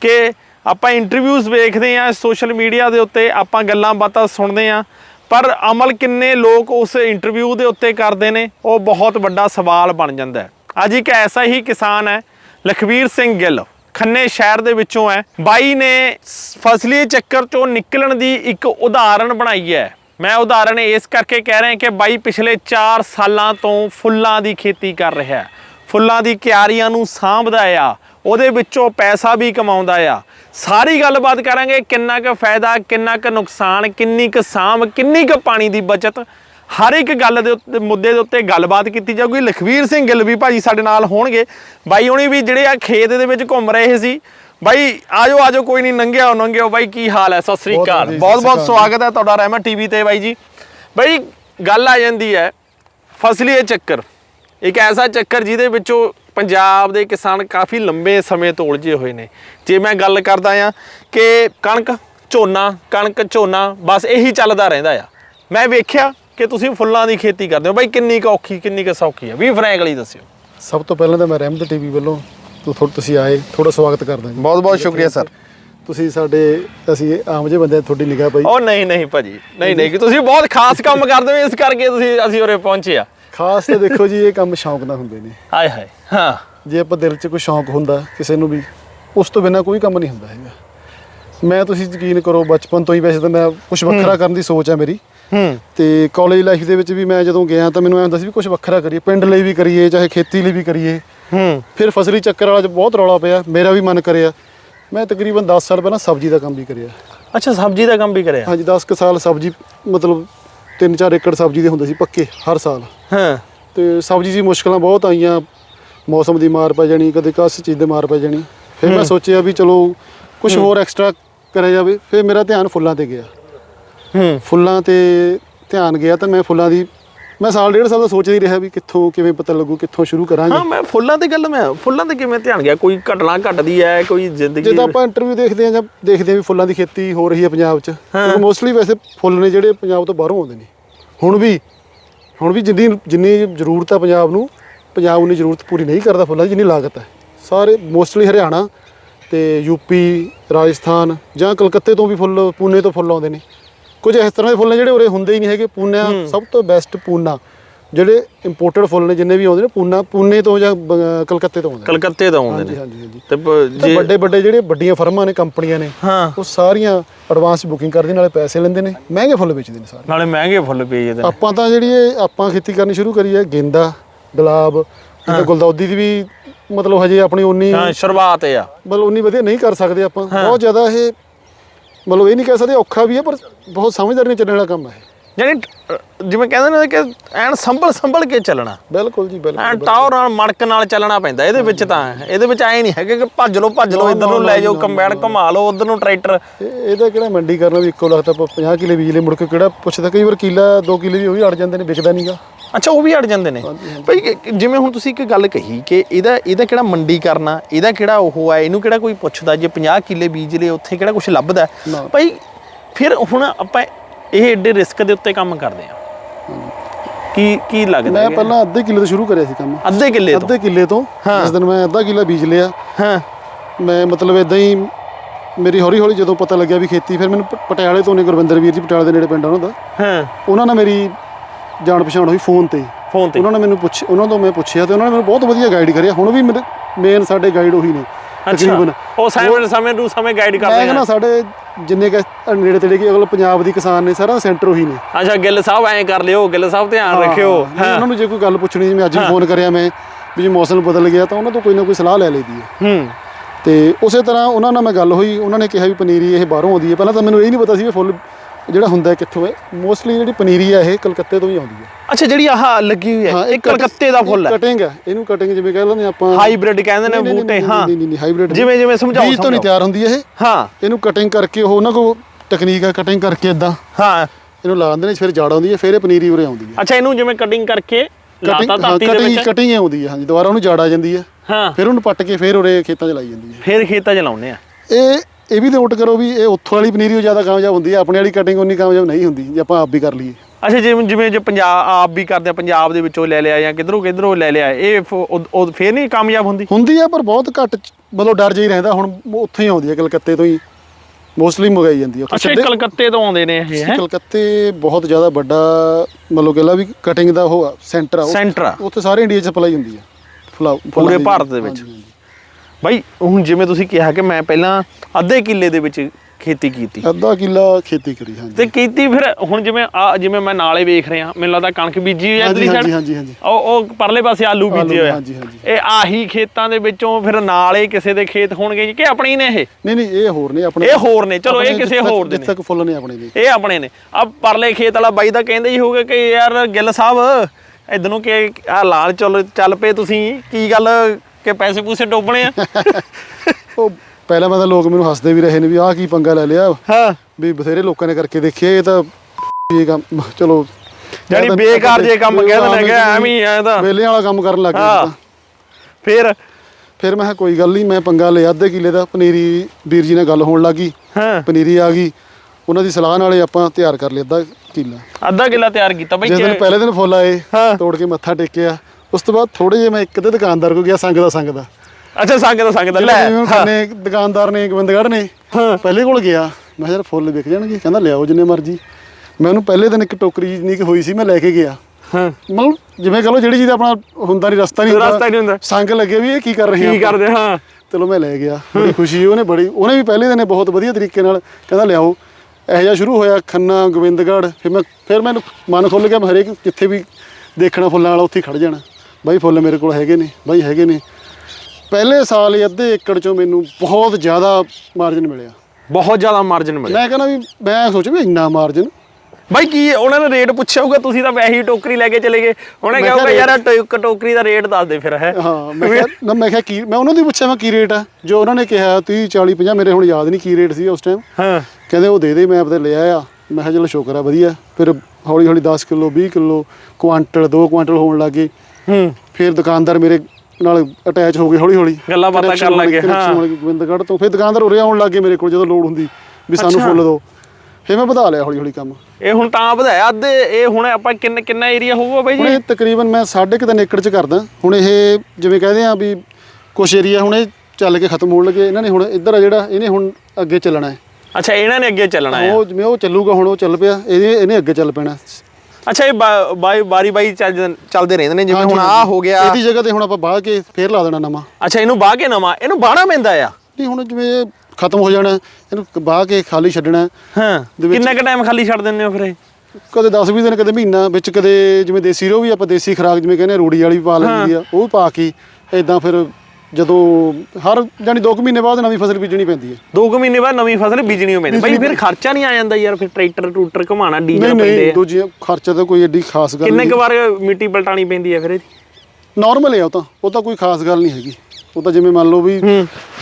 ਕਿ ਆਪਾਂ ਇੰਟਰਵਿਊਜ਼ ਵੇਖਦੇ ਹਾਂ ਸੋਸ਼ਲ ਮੀਡੀਆ ਦੇ ਉੱਤੇ ਆਪਾਂ ਗੱਲਾਂ ਬਾਤਾਂ ਸੁਣਦੇ ਹਾਂ, ਪਰ ਅਮਲ ਕਿੰਨੇ ਲੋਕ ਉਸ ਇੰਟਰਵਿਊ ਦੇ ਉੱਤੇ ਕਰਦੇ ਨੇ, ਉਹ ਬਹੁਤ ਵੱਡਾ ਸਵਾਲ ਬਣ ਜਾਂਦਾ ਹੈ। ਅੱਜ ਇੱਕ ਐਸਾ ਹੀ ਕਿਸਾਨ ਹੈ, ਲਖਵੀਰ ਸਿੰਘ ਗਿੱਲ, ਖੰਨੇ ਸ਼ਹਿਰ ਦੇ ਵਿੱਚੋਂ ਹੈ। ਬਾਈ ਨੇ ਫਸਲੀ ਚੱਕਰ ਚੋਂ ਨਿਕਲਣ ਦੀ ਇੱਕ ਉਦਾਹਰਣ ਬਣਾਈ ਹੈ। ਮੈਂ ਉਦਾਹਰਣ ਇਸ ਕਰਕੇ ਕਹਿ ਰਿਹਾ ਕਿ ਬਾਈ ਪਿਛਲੇ 4 ਸਾਲਾਂ ਤੋਂ ਫੁੱਲਾਂ ਦੀ ਖੇਤੀ ਕਰ ਰਿਹਾ ਹੈ। ਫੁੱਲਾਂ ਦੀ ਕਿਆਰੀਆਂ ਨੂੰ ਸਾਂਭਦਾ ਆ, ਉਹਦੇ ਵਿੱਚੋਂ ਪੈਸਾ ਵੀ ਕਮਾਉਂਦਾ ਆ। ਸਾਰੀ ਗੱਲਬਾਤ ਕਰਾਂਗੇ ਕਿੰਨਾ ਕੁ ਫਾਇਦਾ, ਕਿੰਨਾ ਕੁ ਨੁਕਸਾਨ, ਕਿੰਨੀ ਕੁ ਸਾਂਭ, ਕਿੰਨੀ ਕੁ ਪਾਣੀ ਦੀ ਬਚਤ। ਹਰ ਇੱਕ ਗੱਲ ਦੇ ਉੱਤੇ, ਮੁੱਦੇ ਦੇ ਉੱਤੇ ਗੱਲਬਾਤ ਕੀਤੀ ਜਾਊਗੀ। ਲਖਵੀਰ ਸਿੰਘ ਗਿੱਲ ਵੀ ਭਾਜੀ ਸਾਡੇ ਨਾਲ ਹੋਣਗੇ। ਬਾਈ ਹੁਣੀ ਵੀ ਜਿਹੜੇ ਆ ਖੇਤ ਦੇ ਵਿੱਚ ਘੁੰਮ ਰਹੇ ਸੀ ਬਾਈ ਆਜੋ ਆਜੋ ਕੋਈ ਨਹੀਂ ਨੰਗਿਓ ਨੰਗਿਓ ਬਾਈ ਕੀ ਹਾਲ ਹੈ? ਸਤਿ ਸ੍ਰੀ ਅਕਾਲ। ਬਹੁਤ ਬਹੁਤ ਸਵਾਗਤ ਹੈ ਤੁਹਾਡਾ ਰਹਿਮਤ ਟੀਵੀ ਤੇ ਬਾਈ ਜੀ। ਬਾਈ ਗੱਲ ਆ ਜਾਂਦੀ ਹੈ ਫਸਲੀ ਚੱਕਰ। ਇੱਕ ਐਸਾ ਚੱਕਰ ਜਿਹਦੇ ਵਿੱਚੋਂ ਪੰਜਾਬ ਦੇ ਕਿਸਾਨ ਕਾਫੀ ਲੰਬੇ ਸਮੇਂ ਤੋਂ ਉਲਝੇ ਹੋਏ ਨੇ। ਜੇ ਮੈਂ ਗੱਲ ਕਰਦਾ ਆ ਕਿ ਕਣਕ ਝੋਨਾ ਕਣਕ ਝੋਨਾ ਬਸ ਇਹੀ ਚੱਲਦਾ ਰਹਿੰਦਾ ਆ। ਮੈਂ ਵੇਖਿਆ ਕਿ ਤੁਸੀਂ ਫੁੱਲਾਂ ਦੀ ਖੇਤੀ ਕਰਦੇ ਹੋ। ਬਾਈ ਕਿੰਨੀ ਕੁ ਔਖੀ ਕਿੰਨੀ ਕੁ ਸੌਖੀ ਆ? ਵੀ ਫਰੈਂਕਲੀ ਦੱਸਿਓ। ਸਭ ਤੋਂ ਪਹਿਲਾਂ ਤਾਂ ਮੈਂ ਰਹਿਮਤ ਟੀਵੀ ਵੱਲੋਂ ਤੁ- ਥੋ- ਤੁਸੀਂ ਆਏ ਥੋੜਾ ਸਵਾਗਤ ਕਰਦਾ ਜੀ। ਬਹੁਤ ਬਹੁਤ ਸ਼ੁਕਰੀਆ ਸਰ। ਤੁਸੀਂ ਸਾਡੇ ਅਸੀਂ ਆਮ ਜਿਹੇ ਬੰਦੇ ਆ, ਤੁਹਾਡੀ ਨਿਗਾਹ ਪਈ। ਉਹ ਨਹੀਂ ਨਹੀਂ ਭਾਜੀ ਨਹੀਂ ਨਹੀਂ ਕਿ ਤੁਸੀਂ ਬਹੁਤ ਖਾਸ ਕੰਮ ਕਰਦੇ ਹੋ ਇਸ ਕਰਕੇ ਤੁਸੀਂ ਅਸੀਂ ਉਰੇ ਪਹੁੰਚੇ ਆ। ਖਾਸ ਤੇ ਦੇਖੋ ਜੀ ਇਹ ਕੰਮ ਸ਼ੌਂਕ ਨਾਲ ਹੁੰਦੇ ਨੇ। ਹਾਏ ਹਾਏ ਹਾਂ। ਜੇ ਆਪਾਂ ਦਿਲ 'ਚ ਕੋਈ ਸ਼ੌਂਕ ਹੁੰਦਾ ਕਿਸੇ ਨੂੰ ਵੀ ਉਸ ਤੋਂ ਬਿਨਾ ਕੋਈ ਕੰਮ ਨਹੀਂ ਹੁੰਦਾ ਹੈਗਾ। ਮੈਂ ਤੁਸੀਂ ਯਕੀਨ ਕਰੋ ਬਚਪਨ ਤੋਂ ਹੀ ਵੈਸੇ ਤਾਂ ਮੈਂ ਕੁਝ ਵੱਖਰਾ ਕਰਨ ਦੀ ਸੋਚ ਹੈ ਮੇਰੀ। ਹੂੰ। ਤੇ ਕਾਲਜ ਲਾਈਫ ਦੇ ਵਿੱਚ ਵੀ ਮੈਂ ਜਦੋਂ ਗਿਆ ਤਾਂ ਮੈਨੂੰ ਐਂ ਹੁੰਦਾ ਸੀ ਵੀ ਕੁਝ ਵੱਖਰਾ ਕਰੀਏ ਪਿੰਡ ਲਈ ਵੀ ਕਰੀਏ ਚਾਹੇ ਖੇਤੀ ਲਈ ਵੀ ਕਰੀਏ। ਹੂੰ। ਫਿਰ ਫਸਲੀ ਚੱਕਰ ਵਾਲਾ 'ਚ ਬਹੁਤ ਰੌਲਾ ਪਿਆ ਮੇਰਾ ਵੀ ਮਨ ਕਰਿਆ। ਮੈਂ ਤਕਰੀਬਨ 10 ਸਾਲ ਪਹਿਲਾਂ ਸਬਜ਼ੀ ਦਾ ਕੰਮ ਵੀ ਕਰਿਆ। ਅੱਛਾ ਸਬਜ਼ੀ ਦਾ ਕੰਮ ਵੀ ਕਰਿਆ? ਹਾਂਜੀ 10 ਕੁ ਸਾਲ ਸਬਜ਼ੀ ਮਤਲਬ 3-4 ਏਕੜ ਸਬਜ਼ੀ ਦੇ ਹੁੰਦੇ ਸੀ ਪੱਕੇ ਹਰ ਸਾਲ। ਹਾਂ। ਤੇ ਸਬਜ਼ੀ 'ਚ ਮੁਸ਼ਕਲਾਂ ਬਹੁਤ ਆਈਆਂ ਮੌਸਮ ਦੀ ਮਾਰ ਪੈ ਜਾਣੀ ਕਦੇ ਕਿਸ ਚੀਜ਼ ਦੇ ਮਾਰ ਪੈ ਜਾਣੀ। ਫਿਰ ਮੈਂ ਸੋਚਿਆ ਵੀ ਚਲੋ ਕੁਝ ਹੋਰ ਐਕਸਟਰਾ ਕਰਿਆ ਜਾਵੇ। ਫਿਰ ਮੇਰਾ ਧਿਆਨ ਫੁੱਲਾਂ ਤੇ ਗਿਆ। ਹੂੰ। ਫੁੱਲਾਂ ਤੇ ਧਿਆਨ ਗਿਆ ਤਾਂ ਮੈਂ ਫੁੱਲਾਂ ਦੀ ਮੈਂ ਸਾਲ ਡੇਢ ਸਾਲ ਦਾ ਸੋਚਦਾ ਹੀ ਰਿਹਾ ਵੀ ਕਿੱਥੋਂ ਕਿਵੇਂ ਪਤਾ ਲੱਗੂ ਕਿੱਥੋਂ ਸ਼ੁਰੂ ਕਰਾਂਗੇ। ਹਾਂ ਮੈਂ ਫੁੱਲਾਂ ਤੇ ਗੱਲ ਮੈਂ ਫੁੱਲਾਂ ਤੇ ਕਿਵੇਂ ਧਿਆਨ ਗਿਆ? ਕੋਈ ਘਟਨਾ ਘਟਦੀ ਹੈ ਕੋਈ ਜ਼ਿੰਦਗੀ ਜਦੋਂ ਆਪਾਂ ਇੰਟਰਵਿਊ ਦੇਖਦੇ ਆ ਜਾਂ ਦੇਖਦੇ ਆ ਵੀ ਫੁੱਲਾਂ ਦੀ ਖੇਤੀ ਹੋ ਰਹੀ ਹੈ ਪੰਜਾਬ 'ਚ ਕਿਉਂਕਿ ਮੋਸਟਲੀ ਵੈਸੇ ਫੁੱਲ ਨੇ ਜਿਹੜੇ ਪੰਜਾਬ ਤੋਂ ਬਾਹਰੋਂ ਆਉਂਦੇ ਨੇ। ਹੁਣ ਵੀ ਹੁਣ ਵੀ ਜਿੰਨੀ ਜਿੰਨੀ ਜ਼ਰੂਰਤ ਆ ਪੰਜਾਬ ਨੂੰ ਪੰਜਾਬ ਉਨੀ ਜ਼ਰੂਰਤ ਪੂਰੀ ਨਹੀਂ ਕਰਦਾ ਫੁੱਲਾਂ ਦੀ ਜਿੰਨੀ ਲਾਗਤ ਹੈ ਸਾਰੇ ਮੋਸਟਲੀ ਹਰਿਆਣਾ ਤੇ ਯੂਪੀ ਰਾਜਸਥਾਨ ਜਾਂ ਕਲਕੱਤੇ ਤੋਂ ਵੀ ਫੁੱਲ ਪੂਨੇ ਤੋਂ ਫੁੱਲ ਆਉਂਦੇ ਨੇ। ਕੁਝ ਇਸ ਤਰ੍ਹਾਂ ਦੇ ਫੁੱਲ ਨੇ ਜਿਹੜੇ ਉਰੇ ਹੁੰਦੇ ਹੀ ਨਹੀਂ ਹੈਗੇ ਪੂਨਾ ਸਭ ਤੋਂ ਬੈਸਟ ਪੂਨਾ। ਜਿਹੜੇ ਇੰਪੋਰਟਡ ਫੁੱਲ ਨੇ ਜਿੰਨੇ ਵੀ ਆਉਂਦੇ ਨੇ ਪੂਨਾ ਪੂਨੇ ਤੋਂ ਜਾਂ ਕਲਕੱਤੇ ਤੋਂ ਆਉਂਦੇ ਨੇ। ਕਲਕੱਤੇ ਤੋਂ ਆਉਂਦੇ ਨੇ। ਹਾਂਜੀ ਹਾਂਜੀ ਤੇ ਵੱਡੇ ਵੱਡੇ ਜਿਹੜੇ ਵੱਡੀਆਂ ਫਰਮਾਂ ਨੇ ਕੰਪਨੀਆਂ ਨੇ ਹਾਂ। ਉਹ ਸਾਰੀਆਂ ਐਡਵਾਂਸ ਬੁਕਿੰਗ ਕਰਦੇ ਨਾਲੇ ਪੈਸੇ ਲੈਂਦੇ ਨੇ। ਮਹਿੰਗੇ ਫੁੱਲ ਵੇਚਦੇ ਨੇ ਸਾਰੇ। ਨਾਲੇ ਮਹਿੰਗੇ ਫੁੱਲ ਵੇਚਦੇ ਨੇ। ਆਪਾਂ ਤਾਂ ਜਿਹੜੀ ਆਪਾਂ ਖੇਤੀ ਕਰਨੀ ਸ਼ੁਰੂ ਕਰੀ ਹੈ ਗੇਂਦਾ ਗੁਲਾਬ ਤੇ ਗੁਲਦੌਦੀ ਦੀ ਵੀ ਮਤਲਬ ਹਜੇ ਆਪਣੀ ਉਨੀ ਹਾਂ ਸ਼ੁਰੂਆਤ ਇਹ ਆ। ਮਤਲਬ ਉਨੀ ਵਧੀਆ ਨਹੀਂ ਕਰ ਸਕਦੇ ਆਪਾਂ। ਬਹੁਤ ਜ਼ਿਆਦਾ ਇਹ ਮਤਲਬ ਇਹ ਨਹੀਂ ਕਹਿ ਸਕਦੇ ਔਖਾ ਵੀ ਹੈ ਪਰ ਬਹੁਤ ਸਮਝਦਾਰੀ ਨਾਲ ਚੱਲਣ ਵਾਲਾ ਕੰਮ ਹੈ। ਯਾਨੀ ਜਿਵੇਂ ਕਹਿੰਦੇ ਨੇ ਕਿ ਐਨ ਸੰਭਲ ਸੰਭਲ ਕੇ ਚੱਲਣਾ। ਬਿਲਕੁਲ ਜੀ ਬਿਲਕੁਲ ਐਨ ਟਾਵਰ ਨਾਲ ਮੜਕ ਨਾਲ ਚੱਲਣਾ ਪੈਂਦਾ ਇਹਦੇ ਵਿੱਚ ਤਾਂ। ਇਹਦੇ ਵਿੱਚ ਐ ਨਹੀਂ ਹੈਗਾ ਕਿ ਭੱਜ ਲਓ ਭੱਜ ਲਓ ਇੱਧਰ ਨੂੰ ਲੈ ਜਾਓ ਕੰਬਾਈਨ ਘੁਮਾ ਲਓ ਉਧਰ ਨੂੰ ਟਰੈਕਟਰ। ਇਹ- ਇਹਦਾ ਕਿਹੜਾ ਮੰਡੀ ਕਰਨਾ ਵੀ ਇੱਕੋ ਲੱਗਦਾ ਆਪਾਂ 50 ਕਿਲੇ ਬੀਜ ਲਏ ਮੁੜ ਕੇ ਕਿਹੜਾ ਪੁੱਛਦਾ ਕਈ ਵਾਰ ਕਿਲਾ 2 ਕਿਲੇ ਵੀ ਉਹ ਵੀ ਅੜ ਜਾਂਦੇ ਨੇ ਵਿਕਦਾ ਨਹੀਂਗਾ ਅੱਛਾ ਉਹ ਵੀ ਅੜ ਜਾਂਦੇ ਨੇ। ਭਾਈ ਜਿਵੇਂ ਹੁਣ ਤੁਸੀਂ ਇੱਕ ਗੱਲ ਕਹੀ ਕਿ ਇਹਦਾ ਇਹਦਾ ਕਿਹੜਾ ਮੰਡੀ ਕਰਨਾ ਇਹਦਾ ਕਿਹੜਾ ਉਹ ਹੈ ਇਹਨੂੰ ਕਿਹੜਾ ਕੋਈ ਪੁੱਛਦਾ ਜੇ 50 ਕਿੱਲੇ ਬੀਜ ਲਏ ਉੱਥੇ ਕਿਹੜਾ ਕੁਝ ਲੱਭਦਾ? ਨਾ। ਭਾਈ ਫਿਰ ਹੁਣ ਆਪਾਂ ਇਹ ਏਡੇ ਰਿਸਕ ਦੇ ਉੱਤੇ ਕੰਮ ਕਰਦੇ ਆ। ਕੀ ਕੀ ਲੱਗਦਾ ਮੈਂ ਪਹਿਲਾਂ ਅੱਧੇ ਕਿਲੇ ਤੋਂ ਸ਼ੁਰੂ ਕਰਿਆ ਸੀ ਕੰਮ। ਅੱਧੇ ਕਿੱਲੇ ਤੋਂ? ਅੱਧੇ ਕਿੱਲੇ ਤੋਂ। ਜਿਸ ਦਿਨ ਮੈਂ ਅੱਧਾ ਕਿੱਲਾ ਬੀਜ ਲਿਆ। ਹਾਂ। ਮੈਂ ਮਤਲਬ ਇਦਾਂ ਹੀ ਮੇਰੀ ਹੌਲੀ ਹੌਲੀ ਜਦੋਂ ਪਤਾ ਲੱਗਿਆ ਵੀ ਖੇਤੀ ਫਿਰ ਮੈਨੂੰ ਪਟਿਆਲੇ ਤੋਂ ਨੇ ਗੁਰਵਿੰਦਰ ਵੀਰ ਜੀ ਪਟਿਆਲੇ ਦੇ ਨੇੜੇ ਪਿੰਡ ਉਹਨਾਂ ਦਾ। ਹਾਂ। ਉਹਨਾਂ ਨਾਲ ਮੇਰੀ ਜਾਣ ਪਛਾਣ ਹੋਈ ਫੋਨ ਤੇ ਫੋਨ ਤੇ ਉਹਨਾਂ ਨੇ ਮੈਨੂੰ ਪੁੱਛ ਉਹਨਾਂ ਤੋਂ ਮੈਂ ਪੁੱਛਿਆ ਤੇ ਉਹਨਾਂ ਨੇ ਮੈਨੂੰ ਬਹੁਤ ਵਧੀਆ ਗਾਈਡ ਕਰਿਆ। ਹੁਣ ਵੀ ਮੇਰੇ ਮੇਨ ਸਾਡੇ ਗਾਈਡ ਉਹੀ ਨੇ ਤਕਰੀਬਨ। ਉਹ ਸਮੇਂ ਸਮੇਂ ਨੂੰ ਸਮੇਂ ਗਾਈਡ ਮੈਂ ਕਰਦੇ ਕਹਿੰਦਾ ਆ। ਸਾਡੇ ਜਿੰਨੇ ਕੁ ਨੇੜੇ ਤੇੜੇ ਕੀ ਅਗਲ ਪੰਜਾਬ ਦੀ ਕਿਸਾਨ ਨੇ ਸਾਰਾ ਸੈਂਟਰ ਉਹੀ ਨੇ। ਅੱਛਾ ਗਿੱਲ ਸਾਹਿਬ ਐਂ ਕਰ ਲਿਓ ਗਿੱਲ ਸਾਹਿਬ ਧਿਆਨ ਰੱਖਿਓ। ਉਹਨਾਂ ਨੂੰ ਜੇ ਕੋਈ ਗੱਲ ਪੁੱਛਣੀ ਜਿਵੇਂ ਅੱਜ ਫੋਨ ਕਰਿਆ ਮੈਂ ਵੀ ਜੇ ਮੌਸਮ ਬਦਲ ਗਿਆ ਤਾਂ ਉਹਨਾਂ ਤੋਂ ਕੋਈ ਨਾ ਕੋਈ ਸਲਾਹ ਲੈ ਲਈਦੀ ਹੈ। ਹੂੰ। ਤੇ ਉਸੇ ਤਰ੍ਹਾਂ ਉਹਨਾਂ ਨਾਲ ਮੈਂ ਗੱਲ ਹੋਈ ਉਹਨਾਂ ਨੇ ਕਿਹਾ ਵੀ ਪਨੀਰੀ ਇਹ ਬਾਹਰੋਂ ਆਉਂਦੀ ਹੈ। ਪਹਿਲਾਂ ਤਾਂ ਮੈਨੂੰ ਇਹ ਨਹੀਂ ਪਤਾ ਸੀ ਵੀ ਫੁੱਲ ਜਿਹੜਾ ਹੁੰਦਾ ਕਿੱਥੋਂ ਹੈ? ਮੋਸਟਲੀ ਜਿਹੜੀ ਪਨੀਰੀ ਹੈ ਇਹ ਕਲਕੱਤੇ ਤੋਂ ਹੀ ਆਉਂਦੀ ਹੈ। ਅੱਛਾ ਜਿਹੜੀ ਆਹ ਲੱਗੀ ਹੋਈ ਹੈ ਇਹ ਕਲਕੱਤੇ ਦਾ ਫੁੱਲ ਹੈ। ਕਟਿੰਗ ਹੈ। ਇਹਨੂੰ ਕਟਿੰਗ ਜਿਵੇਂ ਕਹਿ ਲੈਂਦੇ ਆਪਾਂ ਹਾਈਬ੍ਰਿਡ ਕਹਿੰਦੇ ਨੇ ਬੂਟੇ ਹਾਂ। ਨਹੀਂ ਨਹੀਂ ਹਾਈਬ੍ਰਿਡ ਜਿਵੇਂ ਜਿਵੇਂ ਸਮਝਾਓ ਬੀਜ ਤੋਂ ਨਹੀਂ। ਤਿਆਰ ਹੁੰਦੀ ਇਹ। ਹਾਂ। ਇਹਨੂੰ ਕਟਿੰਗ ਕਰਕੇ ਉਹ ਉਹਨਾਂ ਕੋਲ ਟੈਕਨੀਕ ਹੈ ਕਟਿੰਗ ਕਰਕੇ ਇਦਾਂ ਹਾਂ। ਇਹਨੂੰ ਲਾ ਦਿੰਦੇ ਨੇ ਫਿਰ ਜੜ ਆਉਂਦੀ ਹੈ ਫਿਰ ਇਹ ਪਨੀਰੀ ਉਰੇ ਆਉਂਦੀ ਹੈ। ਅੱਛਾ ਇਹਨੂੰ ਜਿਵੇਂ ਕਟਿੰਗ ਕਰਕੇ ਲਾਤਾ ਧਰਤੀ ਦੇ ਕਟਿੰਗ ਵਿੱਚ। ਕਟਿੰਗ ਆਉਂਦੀ ਹੈ ਹਾਂਜੀ ਦੁਬਾਰਾ ਉਹਨੂੰ ਜੜ ਆ ਜਾਂਦੀ ਹੈ। ਹਾਂ। ਫਿਰ ਉਹਨੂੰ ਪੱਟ ਕੇ ਫਿਰ ਉਰੇ ਖੇਤਾਂ 'ਚ ਲਾਈ ਜਾਂਦੀ ਹੈ। ਫਿਰ ਖੇਤਾਂ ਚ ਲਾਉਂਦੇ ਆ। ਇਹ ਇਹ ਵੀ ਨੋਟ ਕਰੋ ਵੀ ਇਹ ਉੱਥੋਂ ਵਾਲੀ ਪਨੀਰੀ ਉਹ ਜ਼ਿਆਦਾ ਕਾਮਯਾਬ ਹੁੰਦੀ ਹੈ ਆਪਣੇ ਵਾਲੀ ਕਟਿੰਗ ਉਨੀ ਕਾਮਯਾਬ ਨਹੀਂ ਹੁੰਦੀ ਜੇ ਆਪਾਂ ਆਪ ਵੀ ਕਰ ਲਈਏ ਅੱਛਾ ਜਿਵੇਂ ਜਿਵੇਂ ਜੇ ਪੰਜਾਬ ਆਪ ਵੀ ਕਰਦੇ ਆ ਪੰਜਾਬ ਦੇ ਵਿੱਚੋਂ ਲੈ ਲਿਆ ਜਾਂ ਕਿਧਰੋਂ ਕਿਧਰੋਂ ਲੈ ਲਿਆ ਇਹ ਫ- ਉਹ ਉਹ ਫਿਰ ਨਹੀਂ ਕਾਮਯਾਬ ਹੁੰਦੀ ਹੁੰਦੀ ਹੈ ਪਰ ਬਹੁਤ ਘੱਟ ਚ- ਮਤਲਬ ਡਰ ਜਿਹਾ ਹੀ ਰਹਿੰਦਾ ਹੁਣ ਉੱਥੋਂ ਹੀ ਆਉਂਦੀ ਹੈ ਕਲਕੱਤੇ ਤੋਂ ਹੀ ਮੋਸਟਲੀ ਮੰਗਾਈ ਜਾਂਦੀ ਹੈ ਉੱਥੋਂ ਅੱਛਾ ਇਹ ਕਲਕੱਤੇ ਤੋਂ ਆਉਂਦੇ ਨੇ ਇਹ ਹੈ ਕਲਕੱਤੇ ਬਹੁਤ ਜ਼ਿਆਦਾ ਵੱਡਾ ਮਤਲਬ ਕਹਿ ਲਾ ਵੀ ਕਟਿੰਗ ਦਾ ਉਹ ਸੈਂਟਰ ਆ ਉਹ- ਸੈਂਟਰ ਆ। ਉੱਥੇ ਸਾਰੇ ਇੰਡੀਆ 'ਚ ਸਪਲਾਈ ਹੁੰਦੀ ਫੁੱਲਾਂ ਫੁੱਲਾਂ ਪੂਰੇ ਦੀ। ਭਾਰਤ ਦੇ ਵਿੱਚ। ਹਾਂਜੀ, ਹਾਂਜੀ। ਬਾਈ ਹੁਣ ਜਿਵੇਂ ਤੁਸੀਂ ਕਿਹਾ ਕਿ ਮੈਂ ਪਹਿਲਾਂ ਅੱਧੇ ਕਿੱਲੇ ਦੇ ਵਿੱਚ ਖੇਤੀ ਕੀਤੀ। ਅੱਧਾ ਕਿੱਲਾ ਖੇਤੀ ਕਰੀ ਹਾਂਜੀ। ਤੇ ਕੀਤੀ ਫਿਰ ਹੁਣ ਜਿਵੇਂ ਆ ਜਿਵੇਂ ਮੈਂ ਨਾਲੇ ਵੇਖ ਰਿਹਾ ਮੈਨੂੰ ਲੱਗਦਾ ਕਣਕ ਬੀਜੀ ਹੋਈ ਹੈ ਇਧਰਲੀ ਹਾਂਜੀ ਸਾਈਡ ਹਾਂਜੀ ਹਾਂਜੀ। ਉਹ ਉਹ ਪਰਲੇ ਪਾਸੇ ਆਲੂ ਆਲੂ, ਬੀਜੇ ਹੋਇਆ ਹਾਂਜੀ, ਹਾਂਜੀ। ਇਹ ਆਹੀ ਖੇਤਾਂ ਦੇ ਵਿੱਚੋਂ ਫਿਰ ਨਾਲੇ ਕਿਸੇ ਦੇ ਖੇਤ ਹੋਣਗੇ ਜੀ ਕਿ ਆਪਣੇ ਹੀ ਨੇ ਇਹ? ਨਹੀਂ ਨਹੀਂ ਇਹ ਹੋਰ ਨੇ ਆਪਣੇ ਇਹ ਹੋਰ ਨੇ ਚਲੋ ਇਹ ਆਪਣੇ ਕਿਸੇ ਜਿੱਥੇ ਹੋਰ ਦੇ ਜਿੱਥੇ ਨੇ। ਤੱਕ ਫੁੱਲ ਨੇ ਆਪਣੇ ਦੇ। ਇਹ ਆਪਣੇ ਨੇ। ਆ ਪਰਲੇ ਖੇਤ ਵਾਲਾ ਬਾਈ ਤਾਂ ਕਹਿੰਦੇ ਹੀ ਹੋਗੇ ਕਿ ਯਾਰ ਗਿੱਲ ਸਾਹਿਬ ਇਧਰ ਨੂੰ ਕਿ ਆ ਲਾਲ ਚੱਲ ਚੱਲ ਪਏ ਤੁਸੀਂ ਕੀ ਗੱਲ ਕਿ ਪੈਸੇ ਪੂਸੇ ਡੋਬਣੇ ਆ। ਉਹ ਪਹਿਲਾਂ ਮੈਂ ਤਾਂ ਲੋਕ ਮੈਨੂੰ ਹੱਸਦੇ ਵੀ ਰਹੇ ਨੇ ਵੀ ਆਹ ਕੀ ਪੰਗਾ ਲੈ ਲਿਆ। ਹਾਂ। ਵੀ ਬਥੇਰੇ ਲੋਕਾਂ ਨੇ ਕਰਕੇ ਦੇਖਿਆ ਇਹ ਤਾਂ ਇਹ ਕੰਮ ਚਲੋ। ਜਾਨੀ ਬੇਕਾਰ ਜੇ ਕੰਮ ਕਹਿ ਦਿੰਦੇ ਹੈਗੇ, ਐਵੇਂ ਹੀ ਐ ਤਾਂ। ਵੇਲੇ ਵਾਲਾ ਕੰਮ ਕਰਨ ਲੱਗ ਗਿਆ ਫੇਰ? ਫਿਰ ਮੈਂ ਕੋਈ ਗੱਲ ਨਹੀਂ ਮੈਂ ਪੰਗਾ ਲਿਆ ਅੱਧੇ ਕਿੱਲੇ ਦਾ। ਪਨੀਰੀ ਵੀਰ ਜੀ ਨਾਲ ਗੱਲ ਹੋਣ ਲੱਗੀ ਹਾਂ। ਪਨੀਰੀ ਆ ਗਈ। ਉਹਨਾਂ ਦੀ ਸਲਾਹ ਨਾਲੇ ਆਪਾਂ ਤਿਆਰ ਕਰ ਲਿਆ ਅੱਧਾ ਕਿੱਲਾ। ਅੱਧਾ ਕਿੱਲਾ ਤਿਆਰ ਕੀਤਾ ਬਾਈ ਜਿਸ ਦਿਨ ਪਹਿਲੇ ਦਿਨ ਫੁੱਲ ਆਏ। ਤੋੜ ਕੇ ਮੱਥਾ ਟੇਕਿਆ। ਉਸ ਤੋਂ ਬਾਅਦ ਥੋੜੇ ਜਿਹਾ ਮੈਂ ਇੱਕ ਅੱਧੇ ਦੁਕਾਨਦਾਰ ਕੋ ਗਿਆ ਸੰਗ ਦਾ ਸੰਗ ਦਾ। ਅੱਛਾ ਸੰਗ ਦਾ ਸੰਗ ਦਾ। ਲੈ ਖੰਨੇ ਦੁਕਾਨਦਾਰ ਨੇ ਗੋਬਿੰਦਗੜ੍ਹ ਨੇ ਪਹਿਲੇ ਕੋਲ ਗਿਆ। ਮੈਂ ਯਾਰ ਫੁੱਲ ਵਿਕ ਜਾਣਗੇ। ਕਹਿੰਦਾ ਲਿਆਓ ਜਿੰਨੇ ਮਰਜ਼ੀ। ਮੈਂ ਉਹਨੂੰ ਪਹਿਲੇ ਦਿਨ ਇੱਕ ਟੋਕਰੀ ਜਿੰਨੀ ਕੁ ਹੋਈ ਸੀ ਮੈਂ ਲੈ ਕੇ ਗਿਆ। ਹਾਂ। ਮਤਲਬ ਜਿਵੇਂ ਕਹ ਲਓ ਜਿਹੜੀ ਚੀਜ਼ ਆਪਣਾ ਹੁੰਦਾ ਨਹੀਂ ਰਸਤਾ ਨਹੀਂ ਰਸਤਾ ਨਹੀਂ ਹੁੰਦਾ। ਸੰਗ ਲੱਗੇ ਵੀ ਇਹ ਕੀ ਕਰ ਰਹੇ ਕੀ। ਕਰਦੇ ਹਾਂ। ਚਲੋ ਮੈਂ ਲੈ ਗਿਆ। ਬੜੀ ਖੁਸ਼ੀ ਉਹਨੇ ਬੜੀ ਉਹਨੇ ਵੀ ਪਹਿਲੇ ਦਿਨ ਬਹੁਤ ਵਧੀਆ ਤਰੀਕੇ ਨਾਲ ਕਹਿੰਦਾ ਲਿਆਓ। ਇਹੋ ਜਿਹਾ ਸ਼ੁਰੂ ਹੋਇਆ ਖੰਨਾ ਗੋਬਿੰਦਗੜ੍ਹ ਫਿਰ ਮੈਂ ਫਿਰ ਮੈਨੂੰ ਮਨ ਖੁੱਲ ਗਿਆ ਮੈਂ ਹਰੇਕ ਜਿੱਥੇ ਵੀ ਦੇਖਣਾ ਫੁੱਲਾਂ ਵਾਲਾ ਉੱਥੇ ਖੜ ਜਾਣਾ। ਬਾਈ ਫੁੱਲ ਮੇਰੇ ਕੋਲ ਹੈਗੇ ਨੇ ਬਾਈ ਹੈਗੇ ਨੇ। ਪਹਿਲੇ ਸਾਲ ਹੀ ਅੱਧੇ ਏਕੜ ਚੋਂ ਮੈਨੂੰ ਬਹੁਤ ਜ਼ਿਆਦਾ ਮਾਰਜਨ ਮਿਲਿਆ। ਬਹੁਤ ਜ਼ਿਆਦਾ ਮਾਰਜਨ ਮਿਲਿਆ। ਮੈਂ ਕਹਿੰਦਾ ਵੀ ਮੈਂ ਸੋਚਿਆ ਵੀ ਇੰਨਾ ਮਾਰਜਨ ਬਾਈ ਕੀ ਉਹਨਾਂ ਨੇ ਰੇਟ ਪੁੱਛਿਆ ਹੋਊਗਾ ਤੁਸੀਂ ਤਾਂ ਵੈਸੇ ਹੀ ਟੋਕਰੀ ਲੈ ਕੇ ਚਲੇ ਗਏ। ਉਹਨੇ ਕਿਹਾ ਹੋਊਗਾ ਯਾਰ ਆਹ ਟੋ- ਟੋਕਰੀ ਦਾ ਰੇਟ ਦੱਸ ਦੇ ਫਿਰ ਹੈ। ਹਾਂ ਮੈਂ ਕਿਹਾ ਮੈਂ ਕਿਹਾ ਕੀ ਮੈਂ ਉਹਨਾਂ ਦੀ ਪੁੱਛਿਆ ਮੈਂ ਕੀ ਰੇਟ ਆ? ਜੋ ਉਹਨਾਂ ਨੇ ਕਿਹਾ 30 40 50 ਮੇਰੇ ਹੁਣ ਯਾਦ ਨਹੀਂ ਕੀ ਰੇਟ ਸੀ ਉਸ ਟਾਈਮ ਹਾਂ। ਕਹਿੰਦੇ ਉਹ ਦੇ ਦੇ ਮੈਂ ਆਪਦੇ ਲੈ ਆਇਆ। ਮੈਂ ਕਿਹਾ ਚਲੋ ਸ਼ੁਕਰ ਆ ਵਧੀਆ। ਫਿਰ ਹੌਲੀ ਹੌਲੀ 10 ਕਿਲੋ 20 ਕਿਲੋ ਕੁਆਂਟਲ 2 ਕੁਆਂਟਲ ਹੋਣ ਲੱਗੇ ਹੂੰ। ਫਿਰ ਦੁਕਾਨਦਾਰ ਮੇਰੇ ਨਾਲ ਅਟੈਚ ਹੋ ਗਏ ਹੌਲੀ ਹੌਲੀ ਗੱਲਾਂ ਬਾਤਾਂ ਕਰਨ ਲੱਗੇ, ਹਾਂ। ਗੋਬਿੰਦਗੜ੍ਹ ਤੋਂ। ਫਿਰ ਦੁਕਾਨਦਾਰ ਉਰੇ ਆਉਣ ਲੱਗੇ ਮੇਰੇ ਕੋਲ ਜਦੋਂ ਲੋੜ ਹੁੰਦੀ ਵੀ ਸਾਨੂੰ। ਫੁੱਲ ਦਿਓ। ਫਿਰ ਮੈਂ ਵਧਾ ਲਿਆ ਹੌਲੀ ਹੌਲੀ ਕੰਮ। ਇਹ ਹੁਣ ਤਾਂ ਵਧਾਇਆ ਅੱਧੇ ਇਹ ਹੁਣ ਆਪਾਂ ਕਿੰਨਾ ਕਿੰਨਾ ਏਰੀਆ ਹੋਊਗਾ ਬਾਈ ਹੁਣ ਜੀ ਇਹ ਤਕਰੀਬਨ ਮੈਂ 3.5 ਏਕੜ ਚ ਕਰਦਾ। ਹੁਣ ਇਹ ਜਿਵੇਂ ਕਹਦੇ ਆ ਵੀ ਕੁਛ ਏਰੀਆ ਹੁਣ ਇਹ ਚੱਲ ਕੇ ਖਤਮ ਹੋਣ ਲੱਗੇ। ਇਹਨਾਂ ਨੇ ਹੁਣ ਇੱਧਰ ਆ ਜਿਹੜਾ ਇਹਨੇ ਹੁਣ ਅੱਗੇ ਚੱਲਣਾ ਹੈ। ਅੱਛਾ ਇਹਨਾਂ ਨੇ ਅੱਗੇ ਚੱਲਣਾ ਹੈ। ਉਹ ਜਿਵੇਂ ਉਹ ਚੱਲੂਗਾ ਹੁਣ ਉਹ ਚੱਲ ਪਿਆ। ਇਹਨੇ ਇਹਨੇ ਅੱਗੇ ਚੱਲ ਪੈਣਾ। ਅੱਛਾ ਇਹ ਬਾਈ ਬਾਰੀ ਬਾਈ ਚੱਲ- ਚੱਲਦੇ ਰਹਿੰਦੇ ਨੇ ਜਿਵੇਂ ਹੁਣ ਆ ਹੋ ਗਿਆ। ਇਹਦੀ ਜਗ੍ਹਾ ਤੇ ਹੁਣ ਆਪਾਂ ਬਾਹ ਕੇ ਫੇਰ ਲਾ ਦੇਣਾ ਨਵਾਂ। ਅੱਛਾ ਇਹਨੂੰ ਬਾਹ ਕੇ ਨਵਾਂ ਇਹਨੂੰ ਬਾਹਣਾ ਪੈਂਦਾ ਆ? ਨਹੀਂ ਹੁਣ ਜਿਵੇਂ ਇਹ ਖਤਮ ਹੋ ਜਾਣਾ ਇਹਨੂੰ ਬਾਹ ਕੇ ਖਾਲੀ ਛੱਡਣਾ। ਹਾਂ ਕਿੰਨਾ ਕੁ ਟਾਈਮ ਖਾਲੀ ਛੱਡ ਦਿੰਦੇ ਹੋ ਫਿਰ ਇਹ? ਕਦੇ 10 20 ਦਿਨ ਕਦੇ ਮਹੀਨਾ ਵਿੱਚ ਕਦੇ ਜਿਵੇਂ ਦੇਸੀ ਰੋ ਵੀ ਆਪਾਂ ਦੇਸੀ ਖਰਾਕ ਜਿਵੇਂ ਕਹਿੰਦੇ ਰੂੜੀ ਵਾਲੀ ਪਾ ਲੈਂਦੀ ਆ ਉਹ ਪਾ ਕੇ ਇਦਾਂ ਫਿਰ ਜਦੋਂ ਹਰ ਜਾਨੀ 2 ਮਹੀਨੇ ਬਾਅਦ ਨਵੀਂ ਫਸਲ ਬੀਜਣੀ ਪੈਂਦੀ ਹੈ। ਦੋ ਕੁ ਮਹੀਨੇ ਬਾਅਦ ਨਵੀਂ ਫਸਲ ਬੀਜਣੀ ਹੋ। ਪੈਂਦੀ ਬਾਈ ਫਿਰ ਖਰਚਾ ਨਹੀਂ ਆ ਜਾਂਦਾ ਯਾਰ ਫਿਰ ਟਰੈਕਟਰ ਟਰੂਟਰ ਘਮਾਣਾ ਨਹੀਂ ਡੀਜ਼ਲ ਪੈਂਦੇ ਨਹੀਂ ਆ। ਦੂਜੀਆਂ ਖਰਚਾ ਤਾਂ ਕੋਈ ਐਡੀ ਖਾਸ ਗੱਲ ਕਿੰਨੇ ਨਹੀਂ ਕੁ ਵਾਰ ਮਿੱਟੀ ਪਲਟਾਣੀ ਪੈਂਦੀ ਹੈ ਫਿਰ ਇਹਦੀ? ਨਾਰਮਲ ਹੈ ਉਹ ਤਾਂ ਉਹ ਤਾਂ ਕੋਈ ਖਾਸ ਗੱਲ ਨਹੀਂ ਹੈਗੀ। ਉਹ ਤਾਂ ਜਿਵੇਂ ਮੰਨ ਲਓ ਵੀ